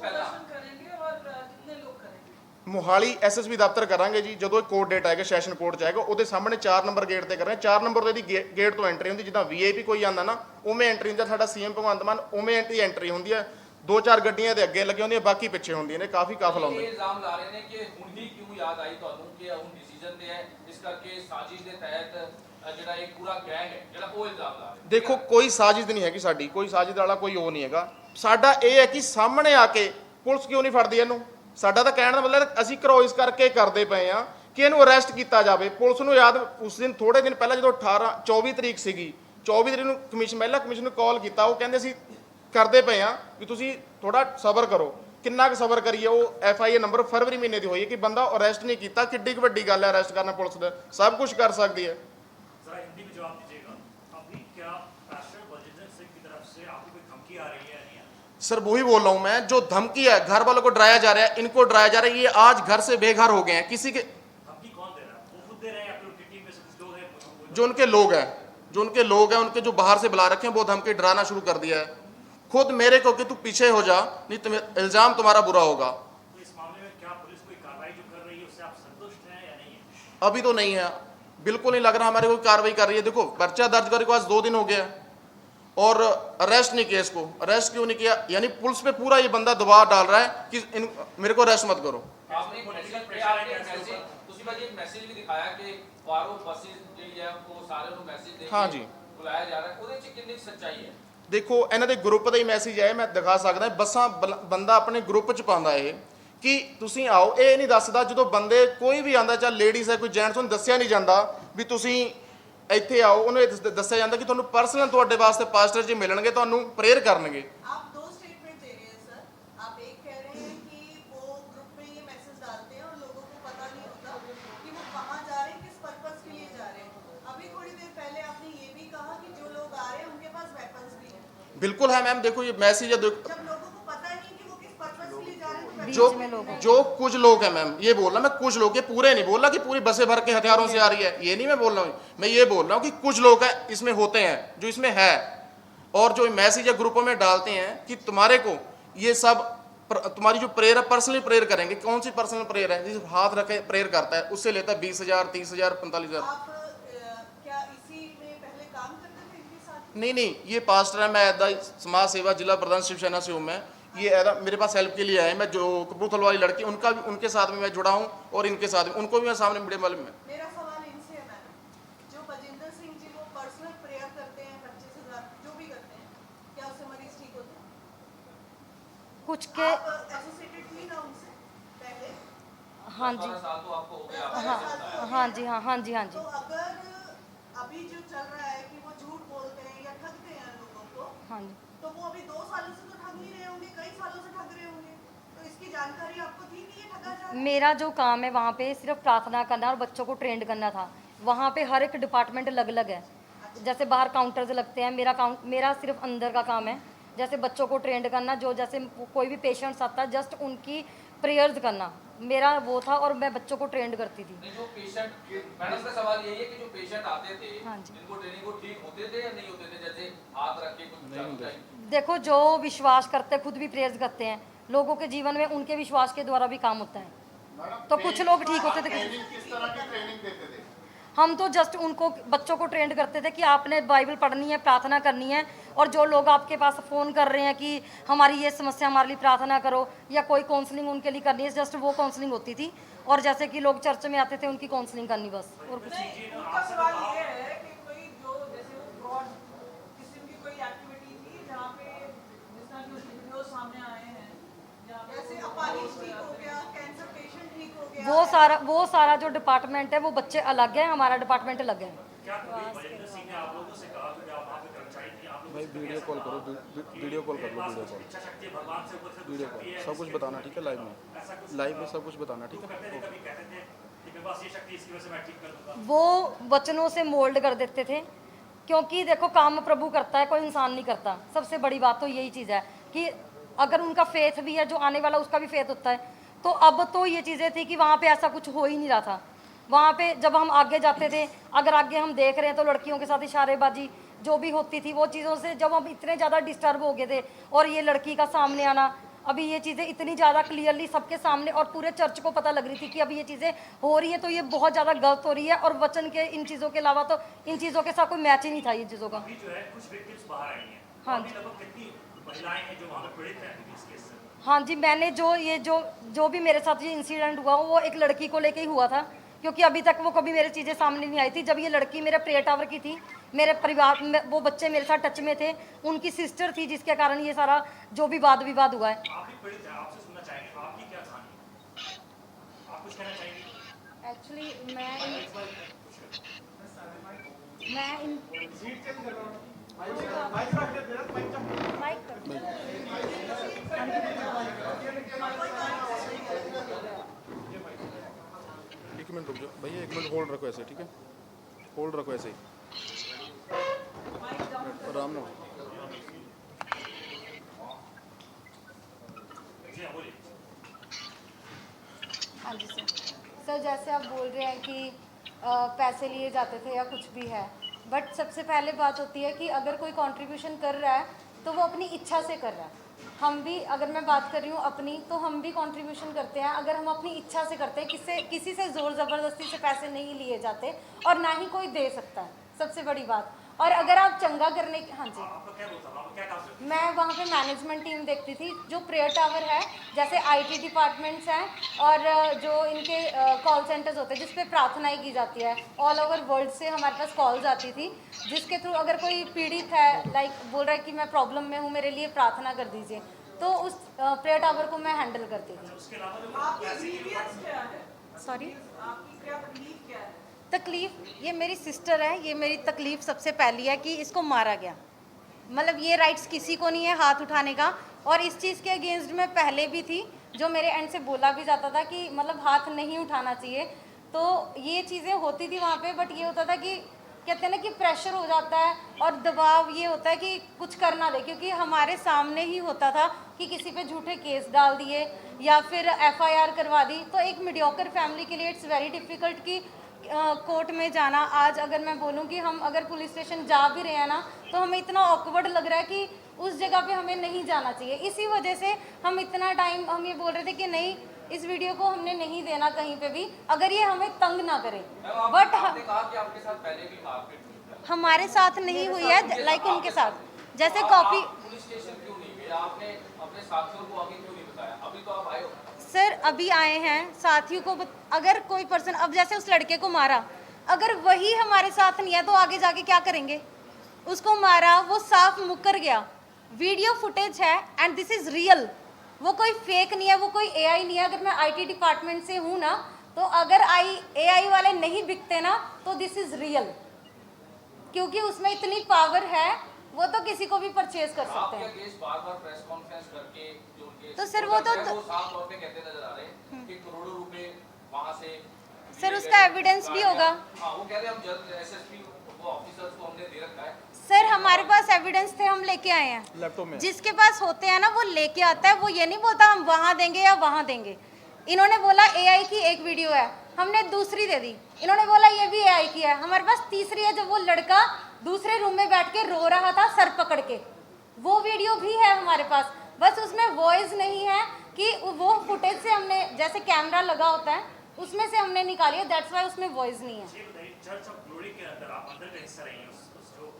ਮੋਹਾਲੀ ਐਸਐਸਬੀ ਦਫ਼ਤਰ ਕਰਾਂਗੇ ਜੀ ਜਦੋਂ ਇਹ ਕੋਰਟ ਡੇਟ ਆਏਗਾ ਸੈਸ਼ਨ ਕੋਰਟ ਚ ਆਏਗਾ ਉਹਦੇ ਸਾਹਮਣੇ 4 ਨੰਬਰ ਗੇਟ ਤੇ ਕਰਾਂਗੇ। 4 ਨੰਬਰ ਤੇ ਦੀ ਗੇਟ ਤੋਂ ਐਂਟਰੀ ਹੁੰਦੀ ਜਿੱਦਾਂ ਵੀਆਈਪੀ ਕੋਈ ਆਂਦਾ ਨਾ ਉਵੇਂ ਐਂਟਰੀ ਹੁੰਦਾ ਸਾਡਾ ਸੀਐਮ ਭਗਵੰਤ ਮਾਨ ਉਵੇਂ ਐਂਟਰੀ ਐਂਟਰੀ ਹੁੰਦੀ ਹੈ। ਦੋ ਚਾਰ ਗੱਡੀਆਂ ਦੇ ਅੱਗੇ ਲੱਗੀਆਂ ਹੁੰਦੀਆਂ ਬਾਕੀ ਪਿੱਛੇ ਹੁੰਦੀਆਂ ਨੇ ਕਾਫੀ ਕਾਫਲਾ ਇਹ ਹੁੰਦਾ ਇਲਜ਼ਾਮ ਲਾ ਰਹੇ ਨੇ ਕਿ ਹੁਣ ਹੀ ਕਿਉਂ ਯਾਦ ਆਈ ਤੁਹਾਨੂੰ ਕਿ ਹੁਣ ਡਿਸੀਜਨ ਤੇ ਹੈ ਇਸ ਕਰਕੇ ਸਾਜ਼ਿਸ਼ ਦੇ ਤਹਿਤ ਅ, ਜਿਹੜਾ ਇੱਕ ਪੂਰਾ ਗੈਂਗ ਹੈ ਜਿਹੜਾ ਉਹ ਇਲਜ਼ਾਮ ਲਾ ਰਿਹਾ ਦੇਖੋ ਕੋਈ ਸਾਜ਼ਿਸ਼ ਨਹੀਂ ਹੈਗੀ ਸਾਡੀ ਕੋਈ ਸਾਜ਼ਿਸ਼ ਵਾਲਾ ਕੋਈ ਉਹ ਨਹੀਂ ਹੈਗਾ। ਸਾਡਾ ਇਹ ਹੈ ਕਿ ਸਾਹਮਣੇ ਆ ਕੇ ਪੁਲਿਸ ਕਿਉਂ ਨਹੀਂ ਫੜਦੀ ਇਹਨੂੰ? ਸਾਡਾ ਤਾਂ ਕਹਿਣ ਦਾ ਮਤਲਬ ਹੈ ਅਸੀਂ ਕਰੋਇਸ ਕਰਕੇ ਕਰਦੇ ਪਏ ਆ ਕਿ ਇਹਨੂੰ ਅਰੈਸਟ ਕੀਤਾ ਜਾਵੇ। ਪੁਲਿਸ ਨੂੰ ਯਾਦ ਉਸ ਦਿਨ ਥੋੜੇ ਦਿਨ ਪਹਿਲਾਂ ਜਦੋਂ 18 24 ਤਰੀਕ ਸੀਗੀ 24 ਤਰੀਕ ਨੂੰ ਕਮਿਸ਼ਨ ਮਹਿਲਾ ਕਮਿਸ਼ਨ ਨੂੰ ਕਾਲ ਕੀਤਾ, ਉਹ ਕਹਿੰਦੇ ਅਸੀਂ ਕਰਦੇ ਪਏ ਆ ਵੀ ਤੁਸੀਂ ਥੋੜਾ ਸਬਰ ਕਰੋ। ਕਿੰਨਾ ਕੁ ਸਬਰ ਕਰੀਏ, ਉਹ ਐਫ ਆਈ ਨੰਬਰ ਫਰਵਰੀ ਮਹੀਨੇ ਦੀ ਹੋਈ ਹੈ ਕਿ ਬੰਦਾ ਅਰੈਸਟ ਨਹੀਂ ਕੀਤਾ। ਕਿੱਡੀ ਕੁ ਵੱਡੀ ਗੱਲ ਹੈ ਅਰੈਸਟ ਕਰਨਾ ਪੁਲਿਸ ਦਾ। ਸਭ ਕੁਝ ਕਰ ਸਕਦੀ ਹੈ। सर वही बोल रहा हूँ मैं जो धमकी है घर वालों को डराया जा रहा है इनको डराया जा रहा है ये आज घर से बेघर हो गए हैं। किसी के धमकी कौन दे रहा है? वो खुद दे रहे हैं या टीम में से कुछ लोग जो उनके लोग हैं जो उनके लोग हैं उनके जो बाहर से बुला रखे हैं वो धमकी डराना शुरू कर दिया है। खुद मेरे को कि तू पीछे हो जा नहीं तुम्हें इल्ज़ाम तुम्हारा बुरा होगा। तो अभी तो नहीं है। बिल्कुल नहीं लग रहा हमारे कोई कार्रवाई कर रही है। देखो पर्चा दर्ज करने को आज दो दिन हो गया है। और अरेस्ट नहीं किया इसको अरेस्ट क्यों नहीं किया यानी पुलिस पे पूरा ये बंदा दबाव डाल रहा है कि इन मेरे को अरेस्ट मत करो ਆਪਣੀ ਪੋਲੀਟੀਕਲ ਆਪਨੇ ਮੈਸੇਜ ਤੁਸੀਂ ਭਾਜੀ ਇੱਕ ਮੈਸੇਜ ਵੀ ਦਿਖਾਇਆ ਕਿ ਬਾਹਰੋਂ ਬੱਸਿਸ ਜਿਹੜੀ ਹੈ ਉਹ ਸਾਰਿਆਂ ਨੂੰ ਮੈਸੇਜ ਦੇ ਕੇ ਹਾਂ ਜੀ। ਬੁਲਾਇਆ ਜਾ ਰਿਹਾ ਉਹਦੇ ਚ ਕਿੰਨੀ ਕੁ ਸੱਚਾਈ ਹੈ ਦੇਖੋ ਇਹਨਾਂ ਦੇ ਗਰੁੱਪ ਦਾ ਹੀ ਮੈਸੇਜ ਹੈ ਮੈਂ ਦਿਖਾ ਸਕਦਾ ਬੱਸਾਂ ਬਲ- ਬੰਦਾ ਆਪਣੇ ਗਰੁੱਪ ਚ ਪਾਉਂਦਾ ਇਹ ਕਿ ਤੁਸੀਂ ਆਓ ਇਹ ਨਹੀਂ ਦੱਸਦਾ ਜਦੋਂ ਬੰਦੇ ਕੋਈ ਵੀ ਆਂਦਾ ਚਾਹੇ ਲੇਡੀਜ਼ ਹੈ ਕੋਈ ਜੈਂਟਸ ਉਹਨੂੰ ਦੱਸਿਆ ਨਹੀਂ ਜਾਂਦਾ ਵੀ ਤੁਸੀਂ ਇੱਥੇ ਆਓ ਉਹਨੂੰ ਇਹ ਦੱਸ- ਦੱਸਿਆ ਜਾਂਦਾ ਕਿ ਤੁਹਾਨੂੰ ਪਰਸਨਲ ਤੁਹਾਡੇ ਵਾਸਤੇ ਪਾਸਟਰ ਜੀ ਮਿਲਣਗੇ ਤੁਹਾਨੂੰ ਪ੍ਰੇਅਰ ਕਰਨਗੇ आप दो स्टेटमेंट दे रहे हैं सर आप एक कह रहे हैं कि वो ग्रुप में ये मैसेज डालते हैं और लोगों को पता नहीं होता कि वो कहाँ जा रहे हैं किस पर्पस के लिए जा रहे हैं अभी थोड़ी देर पहले आपने ये भी कहा कि जो लोग आ रहे हैं उनके पास वेपन्स भी हैं बिल्कुल है मैम देखो ये मैसेज है देखो जब जा जो कुछ लोग हैं मैम ये बोल रहा मैं कुछ लोग ये पूरे नहीं बोल रहा कि पूरी बसें भर के हथियारों से आ रही है। ये नहीं मैं बोल रहा हूँ मैं ये बोल रहा हूँ कि कुछ लोग हैं इसमें होते हैं जो इसमें है और जो मैसेज या ग्रुपों में डालते हैं कि तुम्हारे को ये सब तुम्हारी जो प्रेयर है पर्सनली प्रेयर करेंगे। कौन सी पर्सनल प्रेयर है? जिस हाथ रखे प्रेयर करता है उससे लेता है बीस हज़ार तीस हज़ार पैंतालीस हज़ार। नहीं नहीं ये पास्टर है मैं समाज सेवा जिला प्रधान शिवसेना से हूँ मैं। ये मेरे पास हेल्प के लिए आए मैं जो कपूरथल वाली लड़की उनका भी उनके साथ में मैं जुड़ा हूँ और इनके साथ में उनको भी मैं सामने मीडिया मालूम है कुछ के हाँ जी। हाँ तो हाँ जी हाँ हाँ जी हाँ जी। तो अभी जो चल रहा है कि वो झूठ बोलते हैं या ठगते हैं लोगों को हाँ जी। तो वो अभी दो सालों से तो इसकी जानकारी आपको थी कि ये ठगा जा रहा है? मेरा जो काम है वहाँ पे सिर्फ़ प्रार्थना करना और बच्चों को ट्रेंड करना था। वहाँ पे हर एक डिपार्टमेंट अलग अलग है जैसे बाहर काउंटर्स लगते हैं मेरा काउंट मेरा सिर्फ़ अंदर का काम है। जैसे बच्चों को ट्रेंड करना जो जैसे कोई भी पेशेंट्स आता है जस्ट उनकी प्रेयर्स करना। मेरा वो था और मैं बच्चों को ट्रेंड करती थी। नहीं जो पेशेंट मैडम का सवाल यही है कि जो पेशेंट आते थे हाँ जी। जिनको ट्रेनिंग वो ठीक होते थे या नहीं होते थे? जैसे हाथ रख के कुछ देखो जो विश्वास करते खुद भी प्रेयर्स करते हैं। लोगों के जीवन में उनके विश्वास के द्वारा भी काम होता है। तो कुछ लोग ठीक होते थे कुछ किस तरह की ट्रेनिंग देते थे? हम तो जस्ट उनको बच्चों को ट्रेंड करते थे कि आपने बाइबल पढ़नी है प्रार्थना करनी है और जो लोग आपके पास फ़ोन कर रहे हैं कि हमारी ये समस्या हमारे लिए प्रार्थना करो या कोई काउंसलिंग उनके लिए करनी है जस्ट वो काउंसलिंग होती थी। और जैसे कि लोग चर्च में आते थे उनकी काउंसलिंग करनी बस और कुछ नहीं। वो सारा वो सारा जो डिपार्टमेंट है वो बच्चे अलग है हमारा डिपार्टमेंट अलग है। भाई वीडियो कॉल करो वीडियो कॉल कर लो वीडियो कॉल वीडियो कॉल सब कुछ बताना ठीक है लाइव में। लाइव में सब कुछ बताना ठीक है? वो वचनों से मोल्ड कर देते थे क्योंकि देखो काम प्रभु करता है कोई इंसान नहीं करता। सबसे बड़ी बात तो यही चीज़ है कि अगर उनका फेथ भी है जो आने वाला उसका भी फेथ होता है। तो अब तो ये चीज़ें थी कि वहाँ पे ऐसा कुछ हो ही नहीं रहा था। वहाँ पे जब हम आगे जाते थे अगर आगे हम देख रहे हैं तो लड़कियों के साथ इशारेबाजी जो भी होती थी वो चीज़ों से जब हम इतने ज़्यादा डिस्टर्ब हो गए थे और ये लड़की का सामने आना अभी ये चीज़ें इतनी ज़्यादा क्लियरली सबके सामने और पूरे चर्च को पता लग रही थी कि अभी ये चीज़ें हो रही हैं तो ये बहुत ज़्यादा गलत हो रही है। और वचन के इन चीज़ों के अलावा तो इन चीज़ों के साथ कोई मैच ही नहीं था इन चीज़ों का। हाँ जो। महिलाएँ हैं जो वहाँ पे पीड़ित हैं इस केस से। हाँ जी मैंने जो ये जो जो भी मेरे साथ ये इंसिडेंट हुआ वो एक लड़की को लेके ही हुआ था क्योंकि अभी तक वो कभी मेरी चीज़ें सामने नहीं आई थी। जब ये लड़की मेरे प्रे टावर की थी मेरे परिवार में वो बच्चे मेरे साथ टच में थे उनकी सिस्टर थी जिसके कारण ये सारा जो भी वाद विवाद हुआ है। आप भी पीड़ित आपसे सुनना चाहेंगे आपकी क्या कहानी आप कुछ कहना चाहेंगे? एक्चुअली मैं मैं इन एक मिनट रुक जाओ। भैया, एक मिनट होल्ड रखो ऐसे, ठीक है? होल्ड रखो ऐसे ही। आराम ना हाँ जी सर सर जैसे आप बोल रहे हैं कि पैसे लिए जाते थे या कुछ भी है बट सबसे पहले बात होती है कि अगर कोई कंट्रीब्यूशन कर रहा है तो वो अपनी इच्छा से कर रहा है। हम भी, अगर मैं बात कर रही हूँ अपनी तो हम भी कंट्रीब्यूशन करते हैं। अगर हम अपनी इच्छा से करते हैं किसे किसी से ज़ोर ज़बरदस्ती से पैसे नहीं लिए जाते और ना ही कोई दे सकता है। सबसे बड़ी बात। और अगर आप चंगा करने की हाँ जी। आपका क्या बोलता आपका क्या काम करते मैं वहाँ पे मैनेजमेंट टीम देखती थी जो प्रेयर टावर है जैसे आईटी डिपार्टमेंट्स हैं और जो इनके कॉल सेंटर्स होते हैं जिस पे प्रार्थनाएँ की जाती है। ऑल ओवर वर्ल्ड से हमारे पास कॉल्स आती थी जिसके थ्रू अगर कोई पीड़ित है लाइक बोल रहा है कि मैं प्रॉब्लम में हूँ मेरे लिए प्रार्थना कर दीजिए तो उस प्रेयर टावर को मैं हैंडल करती थी। है? सॉरी तकलीफ़, ये मेरी सिस्टर है, ये मेरी तकलीफ़ सबसे पहली है कि इसको मारा गया। मतलब ये राइट्स किसी को नहीं है हाथ उठाने का। और इस चीज़ के अगेंस्ट में पहले भी थी, जो मेरे एंड से बोला भी जाता था कि मतलब हाथ नहीं उठाना चाहिए। तो ये चीज़ें होती थी वहाँ पे बट ये होता था कि कहते हैं ना कि प्रेशर हो जाता है और दबाव ये होता है कि कुछ करना दे, क्योंकि हमारे सामने ही होता था कि किसी पे झूठे केस डाल दिए या फिर एफआईआर करवा दी। तो एक मीडियोकर फैमिली के लिए इट्स वेरी डिफ़िकल्ट कि कोर्ट में जाना। आज अगर मैं बोलूँ कि हम अगर पुलिस स्टेशन जा भी रहे हैं ना तो हमें इतना ऑकवर्ड लग रहा है कि उस जगह पे हमें नहीं जाना चाहिए। इसी वजह से हम इतना टाइम हम ये बोल रहे थे कि नहीं इस वीडियो को हमने नहीं देना कहीं पे भी अगर ये हमें तंग ना करे। बट हमारे साथ नहीं हुई है लाइक उनके साथ। जैसे कॉपी पुलिस स्टेशन क्यों नहीं गए? आपने अपने साथियों को आगे क्यों नहीं बताया? अभी तो आप आए हो। सर अभी आए हैं, साथियों को अगर कोई पर्सन अब जैसे उस लड़के को मारा, अगर वही हमारे साथ नहीं है तो आगे जाके क्या करेंगे? उसको मारा, वो साफ़ मुकर गया। वीडियो फुटेज है एंड दिस इज़ रियल वो कोई फेक नहीं है, वो कोई एआई नहीं है। अगर मैं आईटी डिपार्टमेंट से हूँ ना तो अगर आई एआई वाले नहीं बिकते ना तो दिस इज़ रियल क्योंकि उसमें इतनी पावर है, वो तो किसी को भी परचेज कर सकते हैं। तो सर वो तो- है, वो साफ़ तौर पे कहते नज़र आ रहे हैं कि करोड़ों रुपए वहाँ से सर, उसका एविडेंस भी होगा। हाँ वो कह रहे हैं हम जल्द एसएसपी वो ऑफिसर्स को हमने दे रखा है। सर हमारे पास एविडेंस थे हम लेके आए हैं। में। जिसके पास होते हैं ना वो लेके आता है वो ये नहीं बोलता हम वहाँ देंगे या वहाँ देंगे। इन्होंने बोला एआई की एक वीडियो है। हमने दूसरी दे दी। इन्होंने बोला ये भी एआई की है। हमारे पास तीसरी है जब वो लड़का दूसरे रूम में बैठ के रो रहा था सर पकड़ के। वो वीडियो भी है हमारे पास। बस उसमें वॉइस नहीं है कि वो फुटेज से हमने जैसे कैमरा लगा होता है उसमें से हमने निकाली है दैट्स वाई उसमें वॉइस नहीं है। चर्च ऑफ़ ग्लोरी के अंदर आप अंदर का हिस्सा रही उस उस जो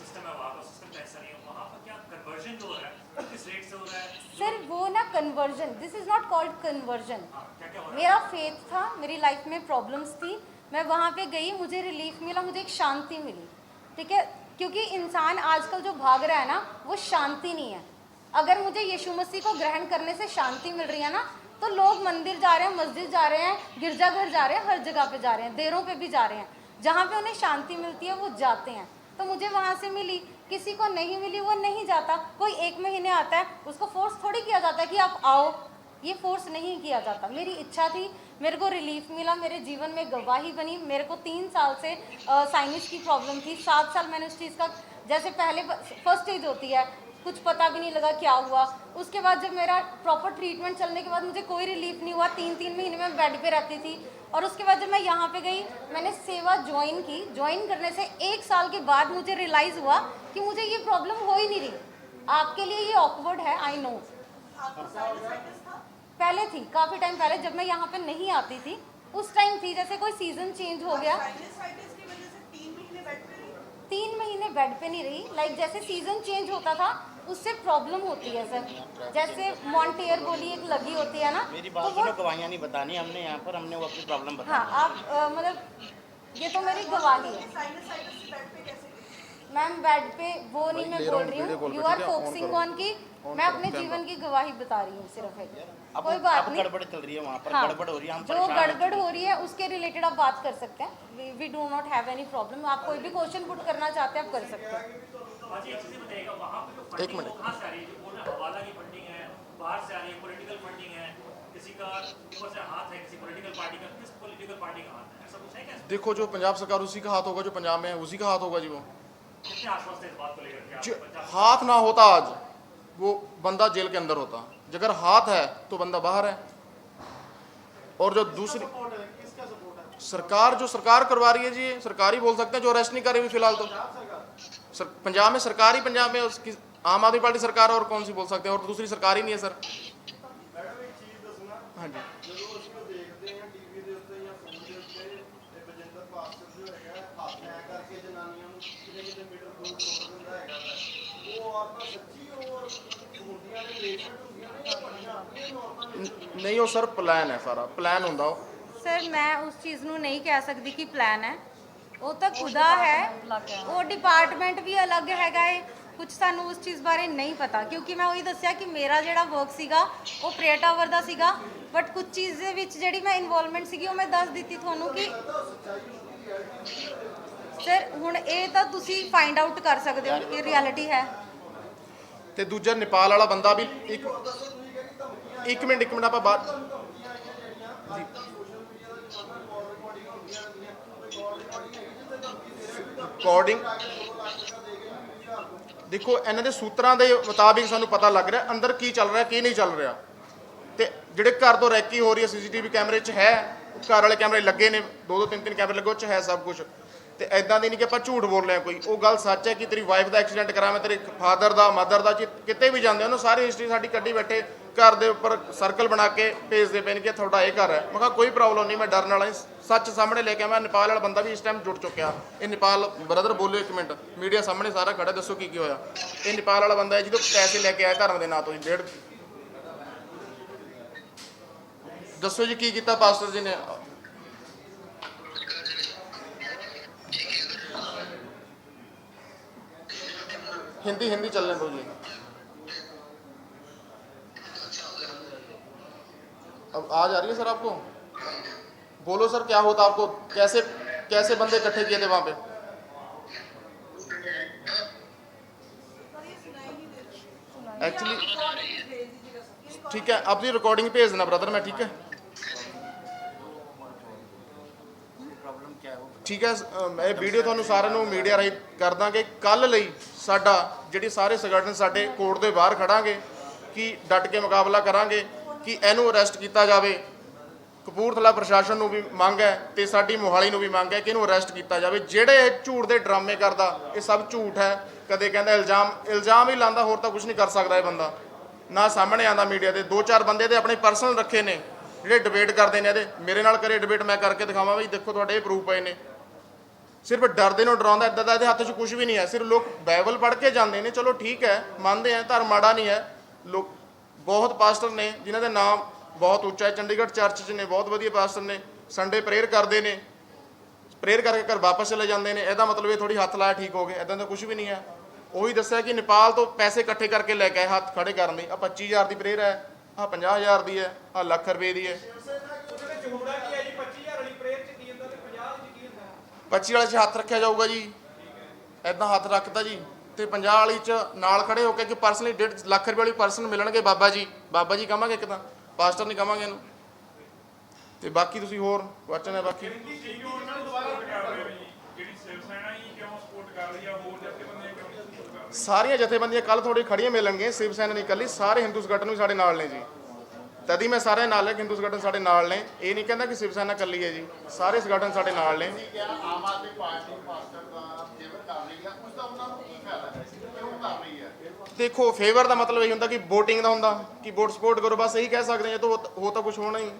सिस्टम है वहाँ का सिस्टम का हिस्सा रही हैं वहाँ पर क्या कन्वर्जन जो हो रहा है किस रेट से हो रहा है? सर वो ना conversion this is not called conversion मेरा फेथ था मेरी लाइफ में प्रॉब्लम्स थी मैं वहाँ पे गई मुझे रिलीफ मिला मुझे एक शांति मिली ठीक है? क्योंकि इंसान आजकल जो भाग रहा है ना वो शांति नहीं है। अगर मुझे यीशु मसीह को ग्रहण करने से शांति मिल रही है ना तो लोग मंदिर जा रहे हैं, मस्जिद जा रहे हैं, गिरजाघर जा रहे हैं, हर जगह पे जा रहे हैं, देरों पे भी जा रहे हैं। जहाँ पे उन्हें शांति मिलती है, वो जाते हैं। तो मुझे वहाँ से मिली, किसी को नहीं मिली, वो नहीं जाता। कोई एक महीने आता है, उसको फोर्स थोड़ी किया जाता है कि आप आओ। ये फोर्स नहीं किया जाता। मेरी इच्छा थी, मेरे को रिलीफ मिला, मेरे जीवन में गवाही बनी। मेरे को तीन साल से साइनिस की प्रॉब्लम थी। सात साल मैंने उस चीज़ का, जैसे पहले फ़र्स्ट स्टेज होती है कुछ पता भी नहीं लगा क्या हुआ। उसके बाद जब मेरा प्रॉपर ट्रीटमेंट चलने के बाद मुझे कोई रिलीफ नहीं हुआ। तीन तीन महीने में बेड पे रहती थी। और उसके बाद जब मैं यहाँ पे गई मैंने सेवा ज्वाइन की। ज्वाइन करने से एक साल के बाद मुझे रियलाइज़ हुआ कि मुझे ये प्रॉब्लम हो ही नहीं रही। आपके लिए ये ऑकवर्ड है आई नो पहले थी काफ़ी टाइम पहले जब मैं यहाँ पे नहीं आती थी। उस टाइम थी जैसे कोई सीज़न चेंज हो गया। तीन महीने बेड पे नहीं रही। लाइक जैसे सीज़न चेंज होता था उससे प्रॉब्लम होती है सर जैसे मॉन्टेयर गोली एक लगी होती है ना मेरी तो बात वो गवाहियाँ नहीं बतानी हमने यहाँ पर हमने वो अपनी प्रॉब्लम हाँ आप मतलब ये तो मेरी गवाही है। मैम बेड पे वो नहीं मैं बोल रही हूँ यू आर है? फोकसिंग। ऑन की मैं अपने जीवन की गवाही बता रही हूँ सिर्फ़ एक। कोई बात नहीं। गड़बड़ चल रही है वहाँ पर हाँ, गड़बड़ हो रही है हम जो गड़बड़ हो रही है उसके रिलेटेड आप बात कर सकते हैं। We do not have any problem आप कोई भी क्वेश्चन पुट करना चाहते हैं आप कर सकते हैं। एक मिनट। देखो जो पंजाब सरकार उसी का हाथ होगा जो पंजाब में है उसी का हाथ होगा जी वो। हाथ ना होता आज वो बंदा जेल के अंदर होता। अगर हाथ है तो बंदा बाहर है। और जो दूसरी सरकार जो सरकार करवा रही है जी सरकार ही बोल सकते हैं जो अरेस्ट नहीं कर रही फ़िलहाल तो। सर पंजाब में सरकार ही पंजाब में उसकी आम आदमी पार्टी सरकार और कौन सी बोल सकते हैं और दूसरी सरकार ही नहीं है सर ਮੈਡਮ ਇੱਕ ਚੀਜ਼ ਦੱਸਣਾ हाँ जी ਜਦੋਂ ਅਸੀਂ ਉਹ ਦੇਖਦੇ ਹਾਂ ਟੀਵੀ ਦੇ ਉੱਤੇ ਜਾਂ ਫੋਨ ਦੇ ਉੱਤੇ ਇਹ ਬਜਿੰਦਰ ਪਾਸਟਰ ਜੋ ਹੈਗਾ ਹੱਥ ਐ ਕਰਕੇ ਜਨਾਨੀਆਂ ਨੂੰ ਕਿਤੇ ਕਿਤੇ ਮੀਟਰ ਦੂਰ ਸੁੱਟ ਦਿੰਦਾ ਹੈਗਾ ਵਾ। ਉਹ ਔਰਤਾਂ ਸੱਚੀ ਉਹ ਹੁੰਦੀਆਂ ਨੇ ਪੇਸ਼ੈਂਟ ਹੁੰਦੀਆਂ ਨੇ ਜਾਂ ਬਣੀਆਂ ਆਪਣੀਆਂ ਨੋਰਮਲ न- नहीं वो सर प्लान है सारा प्लान ਹੁੰਦਾ ਉਹ ਸਰ ਮੈਂ ਉਸ ਚੀਜ਼ ਨੂੰ ਨਹੀਂ ਕਹਿ ਸਕਦੀ ਕਿ ਪਲਾਨ ਹੈ ਉਹ ਤਾਂ ਖੁਦਾ ਹੈ। ਉਹ ਡਿਪਾਰਟਮੈਂਟ ਵੀ ਅਲੱਗ ਹੈਗਾ ਹੈ ਕੁਝ ਸਾਨੂੰ ਉਸ ਚੀਜ਼ ਬਾਰੇ ਨਹੀਂ ਪਤਾ। ਕਿਉਂਕਿ ਮੈਂ ਉਹੀ ਦੱਸਿਆ ਕਿ ਮੇਰਾ ਜਿਹੜਾ ਵਰਕ ਸੀਗਾ, ਉਹ ਪ੍ਰੇਅਰ ਟਾਵਰ ਦਾ ਸੀਗਾ। ਬਟ ਕੁਝ ਚੀਜ਼ ਦੇ ਵਿੱਚ ਜਿਹੜੀ ਮੈਂ ਇਨਵੋਲਵਮੈਂਟ ਸੀਗੀ, ਉਹ ਮੈਂ ਦੱਸ ਦਿੱਤੀ ਤੁਹਾਨੂੰ ਕਿ ਸਰ ਹੁਣ ਇਹ ਤਾਂ ਤੁਸੀਂ ਫਾਈਂਡ ਆਊਟ ਕਰ ਸਕਦੇ ਹੋ ਕਿ ਰਿਐਲਿਟੀ ਹੈ। ਤੇ ਦੂਜਾ ਨੇਪਾਲ ਵਾਲਾ ਬੰਦਾ ਵੀ ਇੱਕ ਇੱਕ ਮਿੰਟ ਇੱਕ ਮਿੰਟ ਆਪਾਂ ਬਾਅਦ ਰਿਕਾਰਡਿੰਗ ਦੇਖੋ, ਇਹਨਾਂ ਦੇ ਸੂਤਰਾਂ ਦੇ ਮੁਤਾਬਿਕ ਸਾਨੂੰ ਪਤਾ ਲੱਗ ਰਿਹਾ, ਅੰਦਰ ਕੀ ਚੱਲ ਰਿਹਾ, ਕੀ ਨਹੀਂ ਚੱਲ ਰਿਹਾ। ਤੇ ਜਿਹੜੇ ਘਰ ਤੋਂ ਰੈਕੀ ਹੋ ਰਹੀ ਹੈ ਸੀਸੀਟੀਵੀ ਕੈਮਰੇ 'ਚ ਹੈ, ਘਰ ਵਾਲੇ ਕੈਮਰੇ ਲੱਗੇ ਨੇ, ਦੋ ਦੋ ਤਿੰਨ ਤਿੰਨ ਕੈਮਰੇ ਲੱਗੇ, ਉਹ 'ਚ ਹੈ ਸਭ ਕੁਝ ਤੇ ਐਦਾਂ ਦੀ ਨਹੀਂ ਕਿ ਆਪਾਂ ਝੂਠ ਬੋਲ ਰਹੇ ਹਾਂ ਕੋਈ। ਉਹ ਗੱਲ ਸੱਚ ਹੈ ਕਿ ਤੇਰੀ ਵਾਈਫ ਦਾ ਐਕਸੀਡੈਂਟ ਕਰਾਵੇਂ, ਤੇਰੇ ਫਾਦਰ ਦਾ ਮਦਰ ਦਾ, ਜੇ ਕਿਤੇ ਵੀ ਜਾਂਦੇ ਉਹਨੂੰ ਸਾਰੀ ਹਿਸਟਰੀ ਸਾਡੀ ਕੱਢੀ ਬੈਠੇ, ਘਰ ਦੇ ਉੱਪਰ ਸਰਕਲ ਬਣਾ ਕੇ ਭੇਜਦੇ ਪਏ ਨੇ ਕਿ ਤੁਹਾਡਾ ਇਹ ਘਰ ਹੈ। ਮੈਂ ਕਿਹਾ ਕੋਈ ਪ੍ਰੋਬਲਮ ਨਹੀਂ, ਮੈਂ ਡਰਨ ਵਾਲਾ ਨਹੀਂ। ਸੱਚ ਸਾਹਮਣੇ ਲੈ ਕੇ ਮੈਂ ਨੇਪਾਲ ਵਾਲਾ ਬੰਦਾ ਵੀ ਇਸ ਟਾਈਮ ਜੁੜ ਚੁੱਕਿਆ। ਇਹ ਨੇਪਾਲ ਬ੍ਰਦਰ ਬੋਲਿਓ ਇੱਕ ਮਿੰਟ ਮੀਡੀਆ ਸਾਹਮਣੇ ਸਾਰਾ ਖੜਾ ਦੱਸੋ ਕੀ ਕੀ ਹੋਇਆ। ਇਹ ਨੇਪਾਲ ਵਾਲਾ ਬੰਦਾ ਹੈ, ਜਿਹਦੇ ਪੈਸੇ ਲੈ ਕੇ ਆਇਆ ਧਰਮ ਦੇ ਨਾਂ ਤੋਂ ਜੀ, ਡੇਢ ਦੱਸੋ ਜੀ ਕੀ ਕੀਤਾ ਪਾਸਟਰ ਜੀ ਨੇ? हिंदी हिंदी चलने दो जी अब आज आ रही है सर आपको बोलो सर क्या होता आपको कैसे कैसे बंदे इकट्ठे किए थे वहां पे पर ये सुनाई नहीं देता एक्चुअली भेज दीजिएगा ये ठीक है अपनी रिकॉर्डिंग भेज देना ब्रदर मैं ठीक है प्रॉब्लम क्या है वो ਠੀਕ ਹੈ ਅ, ਮੈਂ ਇਹ ਵੀਡੀਓ ਤੁਹਾਨੂੰ ਸਾਰਿਆਂ ਨੂੰ ਮੀਡੀਆ ਰਾਹੀਂ ਕਰ ਦਾਂਗੇ ਕੱਲ ਲਈ ਸਾਡਾ ਜਿਹੜੀ ਸਾਰੇ ਸੰਗਠਨ ਸਾਡੇ ਕੋਰਟ ਦੇ ਬਾਹਰ ਖੜਾਂਗੇ, ਕਿ ਡਟ ਕੇ ਮੁਕਾਬਲਾ ਕਰਾਂਗੇ, ਕਿ ਇਹਨੂੰ ਅਰੈਸਟ ਕੀਤਾ ਜਾਵੇ। ਕਪੂਰਥਲਾ ਪ੍ਰਸ਼ਾਸਨ ਨੂੰ ਵੀ ਮੰਗ ਹੈ ਤੇ ਸਾਡੀ ਮੋਹਾਲੀ ਨੂੰ ਵੀ ਮੰਗ ਹੈ ਕਿ ਇਹਨੂੰ ਅਰੈਸਟ ਕੀਤਾ ਜਾਵੇ। ਜਿਹੜੇ ਇਹ ਝੂਠ ਦੇ ਡਰਾਮੇ ਕਰਦਾ, ਇਹ ਸਭ ਝੂਠ ਹੈ। ਕਦੇ ਕਹਿੰਦਾ ਇਲਜ਼ਾਮ ਇਲਜ਼ਾਮ ਹੀ ਲਾਂਦਾ ਹੋਰ ਤਾਂ ਕੁਝ ਨਹੀਂ ਕਰ ਸਕਦਾ ਇਹ ਬੰਦਾ। ਨਾ ਸਾਹਮਣੇ ਆਂਦਾ ਮੀਡੀਆ ਦੇ ਦੋ ਚਾਰ ਬੰਦੇ ਦੇ ਆਪਣੇ ਪਰਸਨਲ ਰੱਖੇ ਨੇ, ਜਿਹੜੇ ਡਿਬੇਟ ਕਰਦੇ ਨੇ ਇਹਦੇ। ਮੇਰੇ ਨਾਲ ਕਰੇ ਡਿਬੇਟ ਮੈਂ ਕਰਕੇ ਦਿਖਾਵਾਂ ਵੀ ਦੇਖੋ ਤੁਹਾਡੇ ਇਹ ਪ੍ਰੂਫ ਪਏ ਨੇ। ਸਿਰਫ ਡਰਦੇ ਨੂੰ ਡਰਾਉਂਦਾ ਇਦਾਂ ਦਾ ਇਹਦੇ ਹੱਥ 'ਚ ਕੁਝ ਵੀ ਨਹੀਂ ਹੈ। ਸਿਰਫ ਲੋਕ ਬਾਈਬਲ ਪੜ੍ਹ ਕੇ ਜਾਂਦੇ ਨੇ, ਚਲੋ ਠੀਕ ਹੈ, ਮੰਨਦੇ ਆ, ਧਰਮ ਮਾੜਾ ਨਹੀਂ ਹੈ। ਲੋਕ ਬਹੁਤ ਪਾਸਟਰ ਨੇ, ਜਿਨ੍ਹਾਂ ਦੇ ਨਾਮ ਬਹੁਤ ਉੱਚਾ ਹੈ। ਚੰਡੀਗੜ੍ਹ ਚਰਚ 'ਚ ਨੇ, ਬਹੁਤ ਵਧੀਆ ਪਾਸਟਰ ਨੇ। ਸੰਡੇ ਪ੍ਰੇਅਰ ਕਰਦੇ ਨੇ। ਪ੍ਰੇਅਰ ਕਰਕੇ ਘਰ ਵਾਪਸ ਚਲੇ ਜਾਂਦੇ ਨੇ। ਇਹਦਾ ਮਤਲਬ ਇਹ ਥੋੜੀ ਹੱਥ ਲਾਇਆ ਠੀਕ ਹੋ ਗਏ ਇਦਾਂ ਦਾ ਕੁਝ ਵੀ ਨਹੀਂ ਹੈ। ਉਹੀ ਦੱਸਿਆ ਕਿ ਨੇਪਾਲ ਤੋਂ ਪੈਸੇ ਇਕੱਠੇ ਕਰਕੇ ਲੈ ਕੇ ਆਏ, ਹੱਥ ਖੜੇ ਕਰਨ ਲਈ। ਆ 25000 ਦੀ ਪ੍ਰੇਅਰ ਹੈ ਆ 50000 ਦੀ ਹੈ ਆ ਲੱਖ ਰੁਪਏ ਦੀ ਹੈ ਉਹਦੇ ਵਿੱਚ ਹੁੰਦਾ ਕੀ ਹੈ ਜੀ 25000 ਵਾਲੀ ਪ੍ਰੇਅਰ ਚ ਕੀ ਹੁੰਦਾ ਤੇ 50 ਚ ਕੀ ਹੁੰਦਾ 25 ਵਾਲੇ 'ਚ ਹੱਥ ਰੱਖਿਆ ਜਾਊਗਾ ਜੀ। ਐਦਾਂ ਹੱਥ ਰੱਖਦਾ ਜੀ। ਤੇ 50 ਵਾਲੀ 'ਚ ਨਾਲ ਖੜੇ ਹੋ ਕੇ ਕਿ ਪਰਸਨਲੀ 1.5 ਲੱਖ ਰੁਪਏ ਵਾਲੀ ਪਰਸਨ ਮਿਲਣਗੇ ਬਾਬਾ ਜੀ। ਬਾਬਾ ਜੀ ਕਹਾਂਗੇ ਇੱਕ ਤਾਂ ਪਾਸਟਰ ਨਹੀਂ ਕਹਾਂਗੇ ਇਹਨੂੰ। ਤੇ ਬਾਕੀ ਤੁਸੀਂ ਹੋਰ ਕੁਐਸਚਨ ਹੈ ਬਾਕੀ? ਸਾਰੀਆਂ ਜਥੇਬੰਦੀਆਂ ਕੱਲ ਥੋੜੀ ਖੜੀਆਂ ਮਿਲਣਗੇ ਸ਼ਿਵ ਸੈਨਾ ਨਹੀਂ ਇਕੱਲੀ ਸਾਰੇ ਹਿੰਦੂ ਸੰਗਠਨ ਵੀ ਸਾਡੇ ਨਾਲ ਨੇ ਜੀ। ਤਦੀ ਮੈਂ ਸਾਰੇ ਨਾਲ ਹੈ ਹਿੰਦੂ ਸੰਗਠਨ ਸਾਡੇ ਨਾਲ ਨੇ। ਇਹ ਨਹੀਂ ਕਹਿੰਦਾ ਕਿ ਸ਼ਿਵ ਸੈਨਾ ਇਕੱਲੀ ਹੈ ਜੀ। ਸਾਰੇ ਸੰਗਠਨ ਸਾਡੇ ਨਾਲ ਨੇ। ਆਮ ਆਦਮੀ ਪਾਰਟੀ ਪਾਸਟਰ ਦਾ ਫੇਵਰ ਕਰ ਰਹੀ ਆ। ਉਸ ਦਾ ਉਹਨਾਂ ਨੂੰ ਕੀ ਫਾਇਦਾ ਹੈ ਕਿਉਂ ਕਰ ਰਹੀ ਹੈ ਦੇਖੋ ਫੇਵਰ ਦਾ ਮਤਲਬ ਇਹ ਹੁੰਦਾ ਕਿ VOTING ਦਾ ਹੁੰਦਾ। ਕਿ ਵੋਟ ਸਪੋਰਟ ਕਰੋ ਬਸ ਇਹੀ ਕਹਿ ਸਕਦੇ ਹਾਂ ਇਹ ਤੋਂ ਹੋ ਤਾਂ ਕੁਝ ਹੋਣਾ ਹੀ।